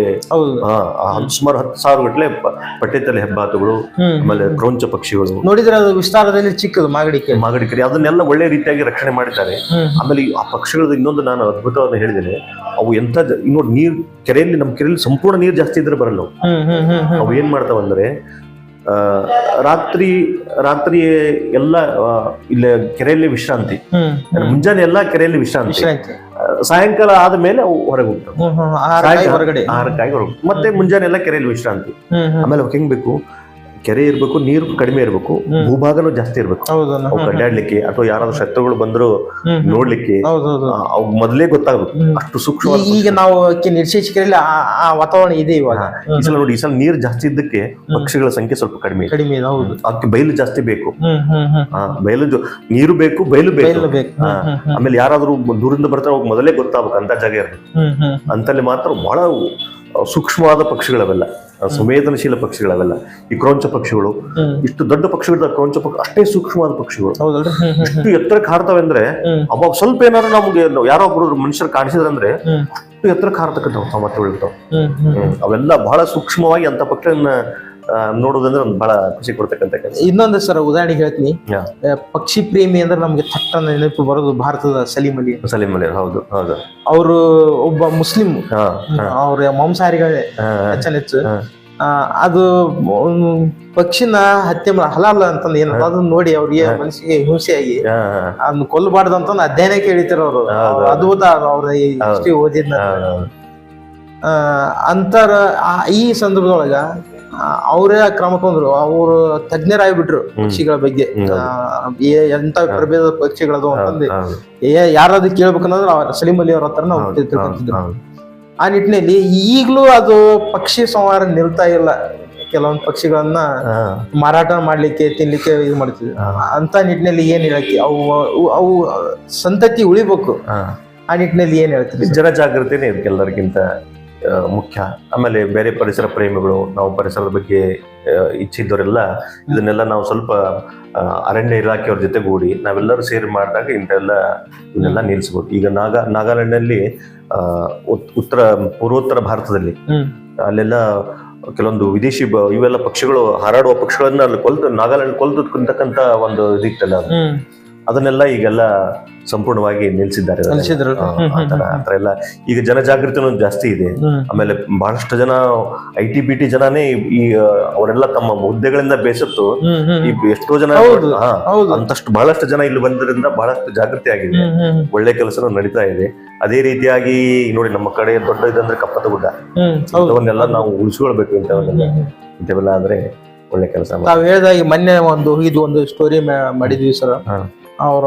ಸುಮಾರು ಹತ್ತು ಸಾವಿರ ಗಟ್ಟಲೆ ಪಟ್ಟೆತಲೆ ಹೆಬ್ಬಾತುಗಳು ಆಮೇಲೆ ಕ್ರೌಂಚ ಪಕ್ಷಿಗಳು. ನೋಡಿದ್ರೆ ಅದು ವಿಸ್ತಾರದಲ್ಲಿ ಚಿಕ್ಕದು ಮಾಗಡಿ ಕೆರೆ. ಅದನ್ನೆಲ್ಲ ಒಳ್ಳೆ ರೀತಿಯಾಗಿ ರಕ್ಷಣೆ ಮಾಡಿದ್ದಾರೆ. ಆಮೇಲೆ ಆ ಪಕ್ಷಿಗಳದ್ದು ಇನ್ನೊಂದು ನಾನು ಅದ್ಭುತವನ್ನು ಹೇಳಿದ್ದೇನೆ ಅವು ಎಂತ ನೋಡಿ ನೀರ್ ಕೆರೆಯಲ್ಲಿ ನಮ್ಮ ಕೆರೆಯಲ್ಲಿ ಸಂಪೂರ್ಣ ನೀರು ಜಾಸ್ತಿ ಇದ್ರೆ ಬರಲ್ಲ ಅವು. ಏನ್ ಮಾಡ್ತಾವಂದ್ರೆ ರಾತ್ರಿ ರಾತ್ರಿ ಎಲ್ಲ ಇಲ್ಲ ಕೆರೆಯಲ್ಲಿ ವಿಶ್ರಾಂತಿ. ಮುಂಜಾನೆ ಎಲ್ಲ ಕೆರೆಯಲ್ಲಿ ವಿಶ್ರಾಂತಿ. ಸಾಯಂಕಾಲ ಆದ್ಮೇಲೆ ಅವು ಹೊರಗೆ ಹೋಗ್ತಾವೆ. ಆಹಾರಕ್ಕಾಗಿ ಹೊರಗಡೆ. ಹೊರಗೆ ಮತ್ತೆ ಮುಂಜಾನೆ ಎಲ್ಲ ಕೆರೆಯಲ್ಲಿ ವಿಶ್ರಾಂತಿ. ಆಮೇಲೆ ಅವಕ್ಕೆ ಹೆಂಗ್ ಬೇಕು? ಕೆರೆ ಇರ್ಬೇಕು ನೀರು ಕಡಿಮೆ ಇರಬೇಕು ಭೂಭಾಗನೂ ಜಾಸ್ತಿ ಇರ್ಬೇಕು. ಅವು ಅಥವಾ ಯಾರಾದ್ರೂ ಶತ್ರುಗಳು ಬಂದ್ರು. ನೋಡ್ಲಿಕ್ಕೆ ಅವ್ ಮೊದಲೇ ಗೊತ್ತಾಗ್ಬೇಕು. ಅಷ್ಟು ಸೂಕ್ಷ್ಮ ಈಗ ನಾವು ನಿರ್ಶೇಷಕರಲ್ಲಿ ಆ ವಾತಾವರಣ ಇದೆ ಇವಾಗ. ಈ ಸಲ ನೋಡಿ ಈ ಸಲ ನೀರು ಜಾಸ್ತಿ ಇದ್ದಕ್ಕೆ ಪಕ್ಷಿಗಳ ಸಂಖ್ಯೆ ಸ್ವಲ್ಪ ಕಡಿಮೆ ಕಡಿಮೆ ಅದಕ್ಕೆ ಬಯಲು ಜಾಸ್ತಿ ಬೇಕು. ಬಯಲು ನೀರು ಬೇಕು ಬಯಲು ಬೇಕು. ಆಮೇಲೆ ಯಾರಾದ್ರೂ ದೂರಿಂದ ಬರ್ತಾರೆ ಅವಾಗ ಮೊದಲೇ ಗೊತ್ತಾಗ್ಬೇಕು ಅಂತ ಜಾಗ ಇರ್ಬೇಕು ಅಂತಲ್ಲಿ ಮಾತ್ರ ಬಹಳ ಸೂಕ್ಷ್ಮವಾದ ಪಕ್ಷಿಗಳವೆಲ್ಲ. ಸಂವೇದನಶೀಲ ಪಕ್ಷಿಗಳವೆಲ್ಲ ಈ ಕ್ರೋಂಚ ಪಕ್ಷಿಗಳು ಇಷ್ಟು ದೊಡ್ಡ ಪಕ್ಷಿಗಳ ಕ್ರೋಂಚ ಪಕ್ಷ ಅಷ್ಟೇ ಸೂಕ್ಷ್ಮವಾದ ಪಕ್ಷಿಗಳು. ಇಷ್ಟು ಎತ್ತರಕ್ಕೆ ಹಾರ್ತವೆ ಅಂದ್ರೆ. ಅವಾಗ ಸ್ವಲ್ಪ ಏನಾದ್ರು ನಮ್ಗೆ ಯಾರೋ ಒಬ್ರು ಮನುಷ್ಯರು ಕಾಣಿಸಿದ್ರಂದ್ರೆ ಅಂದ್ರೆ ಅಷ್ಟು ಎತ್ತರಕ್ಕೆ ಹಾರ್ತಕ್ಕಂಥವು ಹ್ಮ್ ಅವೆಲ್ಲ ಬಹಳ ಸೂಕ್ಷ್ಮವಾಗಿ ಅಂತ ಪಕ್ಷಿಯನ್ನ ಆ, ನೋಡೋದಂದ್ರೆ ಒಂದು ಬಹಳ ಖುಷಿ ಕೊಡ್ತಕ್ಕಂಥ ಕೆಲಸ. ಇನ್ನೊಂದು ಸರ್ ಉದಾಹರಣೆ ಹೇಳ್ತೀನಿ. ಪಕ್ಷಿ ಪ್ರೇಮಿ ಅಂದ್ರೆ ನಮ್ಗೆ ಥಟ್ಟ ನೆನಪು ಬರೋದು ಭಾರತದ ಸಲೀಂ ಅಲಿ ಸಲೀಂ ಅಲಿ ಹೌದು ಹೌದು. ಅವರು ಒಬ್ಬ ಮುಸ್ಲಿಂ ಅವ್ರ ಮಾಂಸಾಹಾರಿಗಳೇ ಹೆಚ್ಚು. ಅದು ಪಕ್ಷಿನ ಹತ್ಯೆ ಮಾಡ ಹಲಾಲ ಅಂತಂದ್ ಏನು ಅದನ್ನ ನೋಡಿ ಅವ್ರಿಗೆ ಮನಸ್ಸಿಗೆ ಹಿಂಸೆಯಾಗಿ ಅದನ್ನ ಕೊಲ್ಲಬಾರ್ದು ಅಂತ ಅಧ್ಯಯನ ಕೇಳಿತಾರ ಅವರು. ಅದ್ಭುತ ಅವ್ರ ಹಿಸ್ಟ್ರಿ ಓದಿದ್ನ. ಅಂತರ ಈ ಸಂದರ್ಭದೊಳಗ ಅವರೇ ಕ್ರಮ ತಗೊಂಡ್ರು ಅವರು ತಜ್ಞರಾಗ್ಬಿಟ್ರು ಪಕ್ಷಿಗಳ ಬಗ್ಗೆ. ಎಂತ ಪ್ರಭೇದ ಪಕ್ಷಿಗಳದು ಅಂತಂದು ಯಾರಾದ್ರೂ ಕೇಳ್ಬೇಕಂದ್ರೆ ಅವ್ರ ಸಲೀಂ ಅಲಿ ಅವ್ರ ಹತ್ರ ನಾವು ಆ ನಿಟ್ಟಿನಲ್ಲಿ ಈಗಲೂ ಅದು ಪಕ್ಷಿ ಸಂಹಾರ ನಿಲ್ತಾ ಇಲ್ಲ. ಕೆಲವೊಂದು ಪಕ್ಷಿಗಳನ್ನ ಮಾರಾಟ ಮಾಡ್ಲಿಕ್ಕೆ ತಿನ್ಲಿಕ್ಕೆ ಇದು ಮಾಡ್ತಿದ್ವಿ ಅಂತ ನಿಟ್ಟಿನಲ್ಲಿ ಏನ್ ಹೇಳಕ್ಕೆ ಅವು ಅವು- ಸಂತತಿ ಉಳಿಬೇಕು. ಆ ನಿಟ್ಟಿನಲ್ಲಿ ಏನ್ ಹೇಳ್ತೀವಿ ಜನ ಜಾಗೃತಿನೇ ಇದಕ್ಕೆಲ್ಲರಿಗಿಂತ ಮುಖ್ಯ. ಆಮೇಲೆ ಬೇರೆ ಪರಿಸರ ಪ್ರೇಮಿಗಳು ನಾವು ಪರಿಸರದ ಬಗ್ಗೆ ಇಚ್ಛಿದ್ದವರೆಲ್ಲ ಇಚ್ಛೆ ಇದನ್ನೆಲ್ಲ ನಾವು ಸ್ವಲ್ಪ ಅರಣ್ಯ ಇಲಾಖೆಯವ್ರ ಜೊತೆಗೂಡಿ ನಾವೆಲ್ಲರೂ ಸೇರಿ ಮಾಡಿದಾಗ ಇಂಥೆಲ್ಲ ಇದನ್ನೆಲ್ಲ ನಿಲ್ಲಿಸ್ಬೋದು. ಈಗ ನಾಗಾ ಉತ್- ಉತ್ತರ ಪೂರ್ವೋತ್ತರ ಭಾರತದಲ್ಲಿ ಅಲ್ಲೆಲ್ಲ ಕೆಲವೊಂದು ವಿದೇಶಿ ಇವೆಲ್ಲ ಪಕ್ಷಿಗಳು ಹಾರಾಡುವ ಪಕ್ಷಿಗಳನ್ನ ಅಲ್ಲಿ ಕೊಲ್ತು ನಾಗಾಲ್ಯಾಂಡ್ ಕೊಲ್ದು ತಿಂತಕ್ಕಂತ ಒಂದು ಇದಿತ್ತಲ್ಲ ಅದನ್ನೆಲ್ಲ ಈಗೆಲ್ಲ ಸಂಪೂರ್ಣವಾಗಿ ನಿಲ್ಸಿದ್ದಾರೆ. ನಿಲ್ಸಿದ್ರು. ಆ, ಆ ತರ ಆ ತರ ಎಲ್ಲ ಈಗ ಜನಜಾಗೃತಿನೂ ಜಾಸ್ತಿ ಇದೆ. ಆಮೇಲೆ ಬಹಳಷ್ಟು ಜನ ಐ ಟಿ ಬಿ ಟಿ ಜನನೇ ಈ- ಈ ಆ, ಅವರೆಲ್ಲ ತಮ್ಮ ಹುದ್ದೆಗಳಿಂದ ಬೇಸತ್ತು ಹ್ಮ್ ಹ್ಮ್ ಈ ಎಷ್ಟೋ ಜನ ಹೌದು, ಹಾ, ಹೌದು. ಅಂತಷ್ಟು ಬಹಳಷ್ಟು ಜನ ಇಲ್ಲಿ ಬಂದ್ರಿಂದ ಬಹಳಷ್ಟು ಜಾಗೃತಿ ಆಗಿದೆ. ಹ್ಮ್ ಹ್ಮ್ ಒಳ್ಳೆ ಕೆಲಸನೂ ನಡೀತಾ ಇದೆ. ಅದೇ ರೀತಿಯಾಗಿ ನೋಡಿ ನಮ್ಮ ಕಡೆ ದೊಡ್ಡ ಇದಂದ್ರೆ ಕಪ್ಪತ್ತ ಗುಡ್ಡ. ಹ್ಮ್ ಹೌದು. ಇಂಥವನ್ನೆಲ್ಲ ನಾವು ಉಳಿಸ್ಕೊಳ್ಬೇಕು ಇಂಥವನ್ನೆಲ್ಲ ಹ್ಮ್. ಇಂಥವೆಲ್ಲ ಆದ್ರೆ ಒಳ್ಳೆ ಕೆಲಸ ತಾವ್ ಹೇಳ್ದಾಗ ಮೊನ್ನೆ ಒಂದು ಇದು ಒಂದು ಸ್ಟೋರಿ ಮಾಡಿದ್ವಿ ಸರ್. ಹಾ. ಅವರ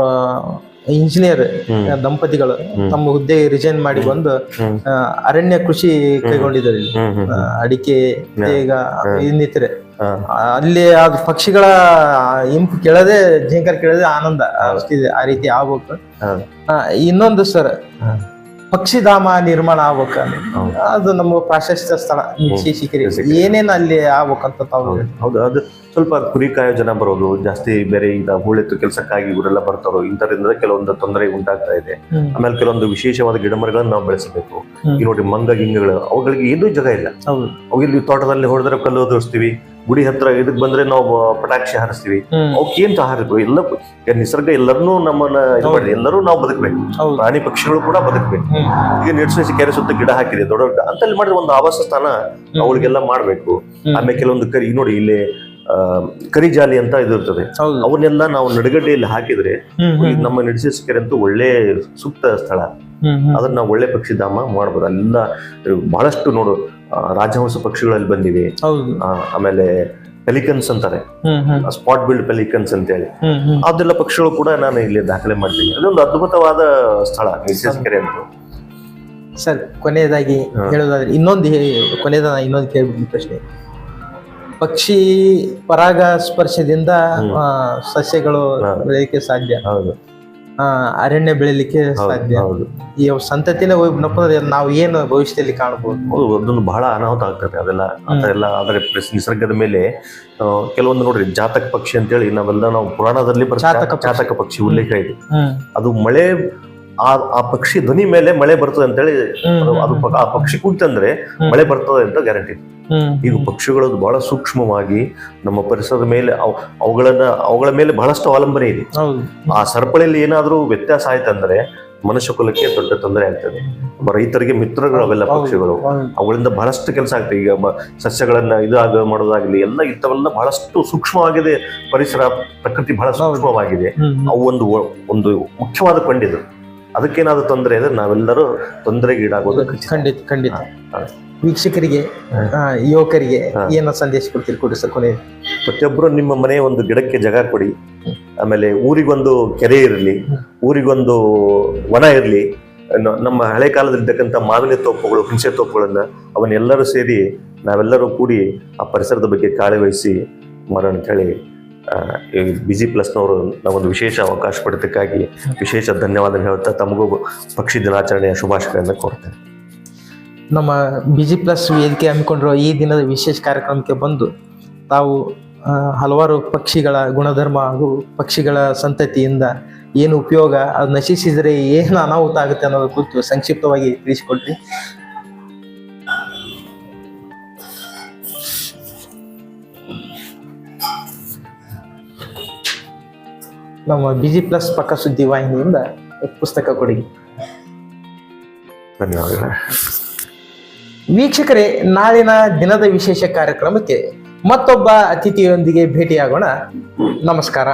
ಇಂಜಿನಿಯರ್ ದಂಪತಿಗಳು ತಮ್ಮ ಹುದ್ದೆ ರಿಸೈನ್ ಮಾಡಿ ಬಂದು ಅರಣ್ಯ ಕೃಷಿ ಕೈಗೊಂಡಿದ್ದಾರೆ ಅಡಿಕೆ ಈಗ ಇನ್ನಿತರೆ. ಅಲ್ಲಿ ಅದು ಪಕ್ಷಿಗಳ ಇಂಪು ಕೇಳದೆ ಜಿಂಕರ್ ಕೇಳದೆ ಆನಂದ ಅಷ್ಟಿದೆ. ಆ ರೀತಿ ಆಗ್ಬೇಕು. ಇನ್ನೊಂದು ಸರ್. ಪಕ್ಷಿಧಾಮ ನಿರ್ಮಾಣ ಆಗ್ಬೇಕು ಅದು ನಮ್ಮ ಪ್ರಾಶಸ್ತ್ಯ ಸ್ಥಳ ಶಿಖರಿ. ಏನೇನು ಅಲ್ಲಿ ಆಗ್ಬೇಕಂತ ತಾವು ಹೌದು. ಅದು ಸ್ವಲ್ಪ ಕುರಿ ಕಾಯೋ ಜನ ಬರೋದು ಜಾಸ್ತಿ ಬೇರೆ ಈಗ ಹೂಳೆತ್ತು ಕೆಲಸಕ್ಕಾಗಿ ಇವರೆಲ್ಲ ಬರ್ತಾರೋ ಇಂಥದ್ರಿಂದ ಕೆಲವೊಂದು ತೊಂದರೆ ಉಂಟಾಗ್ತಾ ಇದೆ. ಆಮೇಲೆ ಕೆಲವೊಂದು ವಿಶೇಷವಾದ ಗಿಡ ಮರಗಳನ್ನು ನಾವು ಬೆಳೆಸಬೇಕು. ಈ ನೋಡಿ ಮಂಗ ಗಿಂಗಗಳು ಅವುಗಳಿಗೆ ಏನೂ ಜಾಗ ಇಲ್ಲ. ಅವು ಇಲ್ಲಿ ತೋಟದಲ್ಲಿ ಹೊಡೆದ್ರೆ ಕಲ್ಲು ಓದಿಸ್ತೀವಿ ಗುಡಿ ಹತ್ರ ಇದಕ್ಕೆ ಬಂದ್ರೆ ನಾವು ಪಟಾಕ್ಷಿ ಹಾರಿಸ್ತೀವಿ. ಅವಕ್ಕೇನ್ ಅವಕ್ಕೆ ಏನ್ ಹಾರಬೇಕು ಎಲ್ಲ ಈಗ ನಿಸರ್ಗ ಎಲ್ಲರನ್ನೂ ನಮ್ಮನ್ನ ಇದು ಮಾಡಿ ಎಲ್ಲರೂ ನಾವು ಬದುಕಬೇಕು. ಪ್ರಾಣಿ ಪಕ್ಷಿಗಳು ಕೂಡ ಬದುಕಬೇಕು. ಈಗ ನಿರ್ಸರಿಸಿ ಕೆರೆ ಸುತ್ತ ಗಿಡ ಹಾಕಿದೆ ದೊಡ್ಡ ದೊಡ್ಡ ಅಂತಲ್ಲಿ ಮಾಡಿದ್ರೆ ಒಂದು ಆವಾಸ ಸ್ಥಾನ ಅವಳಿಗೆಲ್ಲ ಮಾಡ್ಬೇಕು. ಆಮೇಲೆ ಕೆಲವೊಂದು ಕರಿ ನೋಡಿ ಇಲ್ಲಿ ಕರಿಜಾಲಿ ಕರಿ ಜಾಲಿ ಅಂತ ಇದು ಇರ್ತದೆ. ಅವನ್ನೆಲ್ಲ ನಾವು ನಡುಗಡ್ಡೆಯಲ್ಲಿ ಹಾಕಿದ್ರೆ ನಮ್ಮ ನಿರ್ಸರಿಸಿ ಕೆರೆ ಅಂತೂ ಒಳ್ಳೆ ಸೂಕ್ತ ಸ್ಥಳ. ಅದನ್ನ ನಾವು ಒಳ್ಳೆ ಪಕ್ಷಿಧಾಮ ಮಾಡ್ಬೋದು. ಅಲ್ಲ ಬಹಳಷ್ಟು ನೋಡು ರಾಜಹಂಸ ಪಕ್ಷಿಗಳಲ್ಲಿ ಬಂದಿವೆ ಹೌದು. ಆಮೇಲೆ ಪೆಲಿಕನ್ಸ್ ಅಂತಾರೆ. ಸ್ಪಾಟ್ ಬಿಲ್ಡ್ ಪೆಲಿಕನ್ಸ್ ಅಂತ ಹೇಳಿ ಅದೆಲ್ಲ ಪಕ್ಷಿಗಳು ಕೂಡ ನಾನು ಇಲ್ಲಿ ದಾಖಲೆ ಮಾಡ್ತೀನಿ. ಅದೊಂದು ಅದ್ಭುತವಾದ ಸ್ಥಳ ಕೆರೆ ಅಂತ. ಸರ್ ಕೊನೆಯದಾಗಿ ಹೇಳೋದಾದ್ರೆ ಇನ್ನೊಂದು ಕೊನೆಯದ ಇನ್ನೊಂದು ಕೇಳಬಹುದು ಪ್ರಶ್ನೆ. ಪಕ್ಷಿ ಪರಾಗ ಸ್ಪರ್ಶದಿಂದ ಸಸ್ಯಗಳು ಬೆಳೆಯಕ್ಕೆ ಸಾಧ್ಯ. ಹೌದು. ಅರಣ್ಯ ಬೆಳಿಲಿಕ್ಕೆ ಸಾಧ್ಯ. ಹೌದು. ಈ ಸಂತತಿನೇ ಅಂದ್ರೆ ನಾವು ಏನು ಭವಿಷ್ಯದಲ್ಲಿ ಕಾಣಬಹುದು ಅದನ್ನು ಬಹಳ ಅನಾಹುತ ಆಗ್ತದೆ. ಅದೆಲ್ಲ ಅದೆಲ್ಲ ಆದರೆ ಪ್ರೆಸ್ ನಿಸರ್ಗದ ಮೇಲೆ ಕೆಲವೊಂದು ನೋಡ್ರಿ ಜಾತಕ ಪಕ್ಷಿ ಅಂತೇಳಿ ನಾವೆಲ್ಲ ನಾವು ಪುರಾಣದಲ್ಲಿ. ಜಾತಕ ಪಕ್ಷಿ. ಉಲ್ಲೇಖ ಇದೆ. ಅದು ಮಳೆ ಆ ಆ ಪಕ್ಷಿ ಧ್ವನಿ ಮೇಲೆ ಮಳೆ ಬರ್ತದೆ ಅಂತೇಳಿ ಹೇಳಿ ಅದು- ಆ ಪಕ್ಷಿ ಕೂಗ್ತಂದ್ರೆ ಮಳೆ ಬರ್ತದೆ ಅಂತ ಗ್ಯಾರಂಟಿ ಈಗ ಪಕ್ಷಿಗಳು ಬಹಳ ಸೂಕ್ಷ್ಮವಾಗಿ ನಮ್ಮ ಪರಿಸರದ ಮೇಲೆ ಅವ್- ಅವುಗಳನ್ನ ಅವುಗಳ ಮೇಲೆ ಬಹಳಷ್ಟು ಅವಲಂಬನೆ ಇದೆ. ಆ ಸರಪಳಿಯಲ್ಲಿ ಏನಾದ್ರೂ ವ್ಯತ್ಯಾಸ ಆಯ್ತಂದ್ರೆ ಮನುಷ್ಯ ಕುಲಕ್ಕೆ ದೊಡ್ಡ ತೊಂದರೆ ಆಗ್ತದೆ. ರೈತರಿಗೆ ಮಿತ್ರಗಳು ಅವೆಲ್ಲ ಪಕ್ಷಿಗಳು. ಅವುಗಳಿಂದ ಬಹಳಷ್ಟು ಕೆಲಸ ಆಗ್ತದೆ. ಈಗ ಸಸ್ಯಗಳನ್ನ ಇದು ಆಗ ಮಾಡೋದಾಗ್ಲಿ ಎಲ್ಲ ಇಂಥವೆಲ್ಲ ಬಹಳಷ್ಟು ಸೂಕ್ಷ್ಮವಾಗಿದೆ. ಪರಿಸರ ಪ್ರಕೃತಿ ಬಹಳ ಸೂಕ್ಷ್ಮವಾಗಿದೆ. ಅವು ಒಂದು ಒಂದು ಮುಖ್ಯವಾದ ಕೊಂಡಿದು ಅದಕ್ಕೇನಾದ್ರು ತೊಂದರೆ ಇದ್ರೆ ನಾವೆಲ್ಲರೂ ತೊಂದರೆಗೆ ಈಡಾಗೋದು ಖಚಿತ. ಖಂಡಿತ ಖಂಡಿತ. ವೀಕ್ಷಕರಿಗೆ ಯುವಕರಿಗೆ ಏನೋ ಸಂದೇಶ ಕೊಡ್ತೀರಿ ಕೊಡಿ ಸರ್ ಕೊನೆ ಪ್ರತಿಯೊಬ್ಬರು ನಿಮ್ಮ ಮನೆ ಒಂದು ಗಿಡಕ್ಕೆ ಜಾಗ ಕೊಡಿ. ಆಮೇಲೆ ಊರಿಗೊಂದು ಕೆರೆ ಇರಲಿ ಊರಿಗೊಂದು ವನ ಇರಲಿ ನಮ್ಮ ಹಳೆ ಕಾಲದಲ್ಲಿರ್ತಕ್ಕಂಥ ಮಾವಿನ ತೋಪುಗಳು ಹುಣಸೆ ತೋಪುಗಳನ್ನ ಅವನ್ನೆಲ್ಲರೂ ಸೇರಿ ನಾವೆಲ್ಲರೂ ಕೂಡಿ ಆ ಪರಿಸರದ ಬಗ್ಗೆ ಕಾಳಜಿ ವಹಿಸಿ ಮಾಡೋಣ ಅಂತ ಹೇಳಿ ಬಿಜಿ ಪ್ಲಸ್ನವರು ನಾವೊಂದು ವಿಶೇಷ ಅವಕಾಶ ಪಡೆದಕ್ಕಾಗಿ ವಿಶೇಷ ಧನ್ಯವಾದ ಹೇಳ್ತಾ ತಮಗೂ ಪಕ್ಷಿ ದಿನಾಚರಣೆಯ ಶುಭಾಶಯಗಳನ್ನು ಕೋರ್ತೇನೆ ನಮ್ಮ ಬಿಜಿ ಪ್ಲಸ್ ವೇದಿಕೆ ಹಮ್ಮಿಕೊಂಡಿರುವ ಈ ದಿನದ ವಿಶೇಷ ಕಾರ್ಯಕ್ರಮಕ್ಕೆ ಬಂದು ತಾವು ಹಲವಾರು ಪಕ್ಷಿಗಳ ಗುಣಧರ್ಮ ಹಾಗೂ ಪಕ್ಷಿಗಳ ಸಂತತಿಯಿಂದ ಏನು ಉಪಯೋಗ ಅದು ನಶಿಸಿದರೆ ಏನು ಅನಾಹುತ ಆಗುತ್ತೆ ಅನ್ನೋದ್ರ ಕುರಿತು ಸಂಕ್ಷಿಪ್ತವಾಗಿ ತಿಳಿಸಿಕೊಡ್ರಿ. ನಮ್ಮ ಬಿಜಿ ಪ್ಲಸ್ ಪಕ್ಕ ಸುದ್ದಿ ವಾಹಿನಿಯಿಂದ ಪುಸ್ತಕ ಕೊಡಿ. ಧನ್ಯವಾದಗಳು. ವೀಕ್ಷಕರೇ ನಾಳಿನ ದಿನದ ವಿಶೇಷ ಕಾರ್ಯಕ್ರಮಕ್ಕೆ ಮತ್ತೊಬ್ಬ ಅತಿಥಿಯೊಂದಿಗೆ ಭೇಟಿಯಾಗೋಣ. ನಮಸ್ಕಾರ.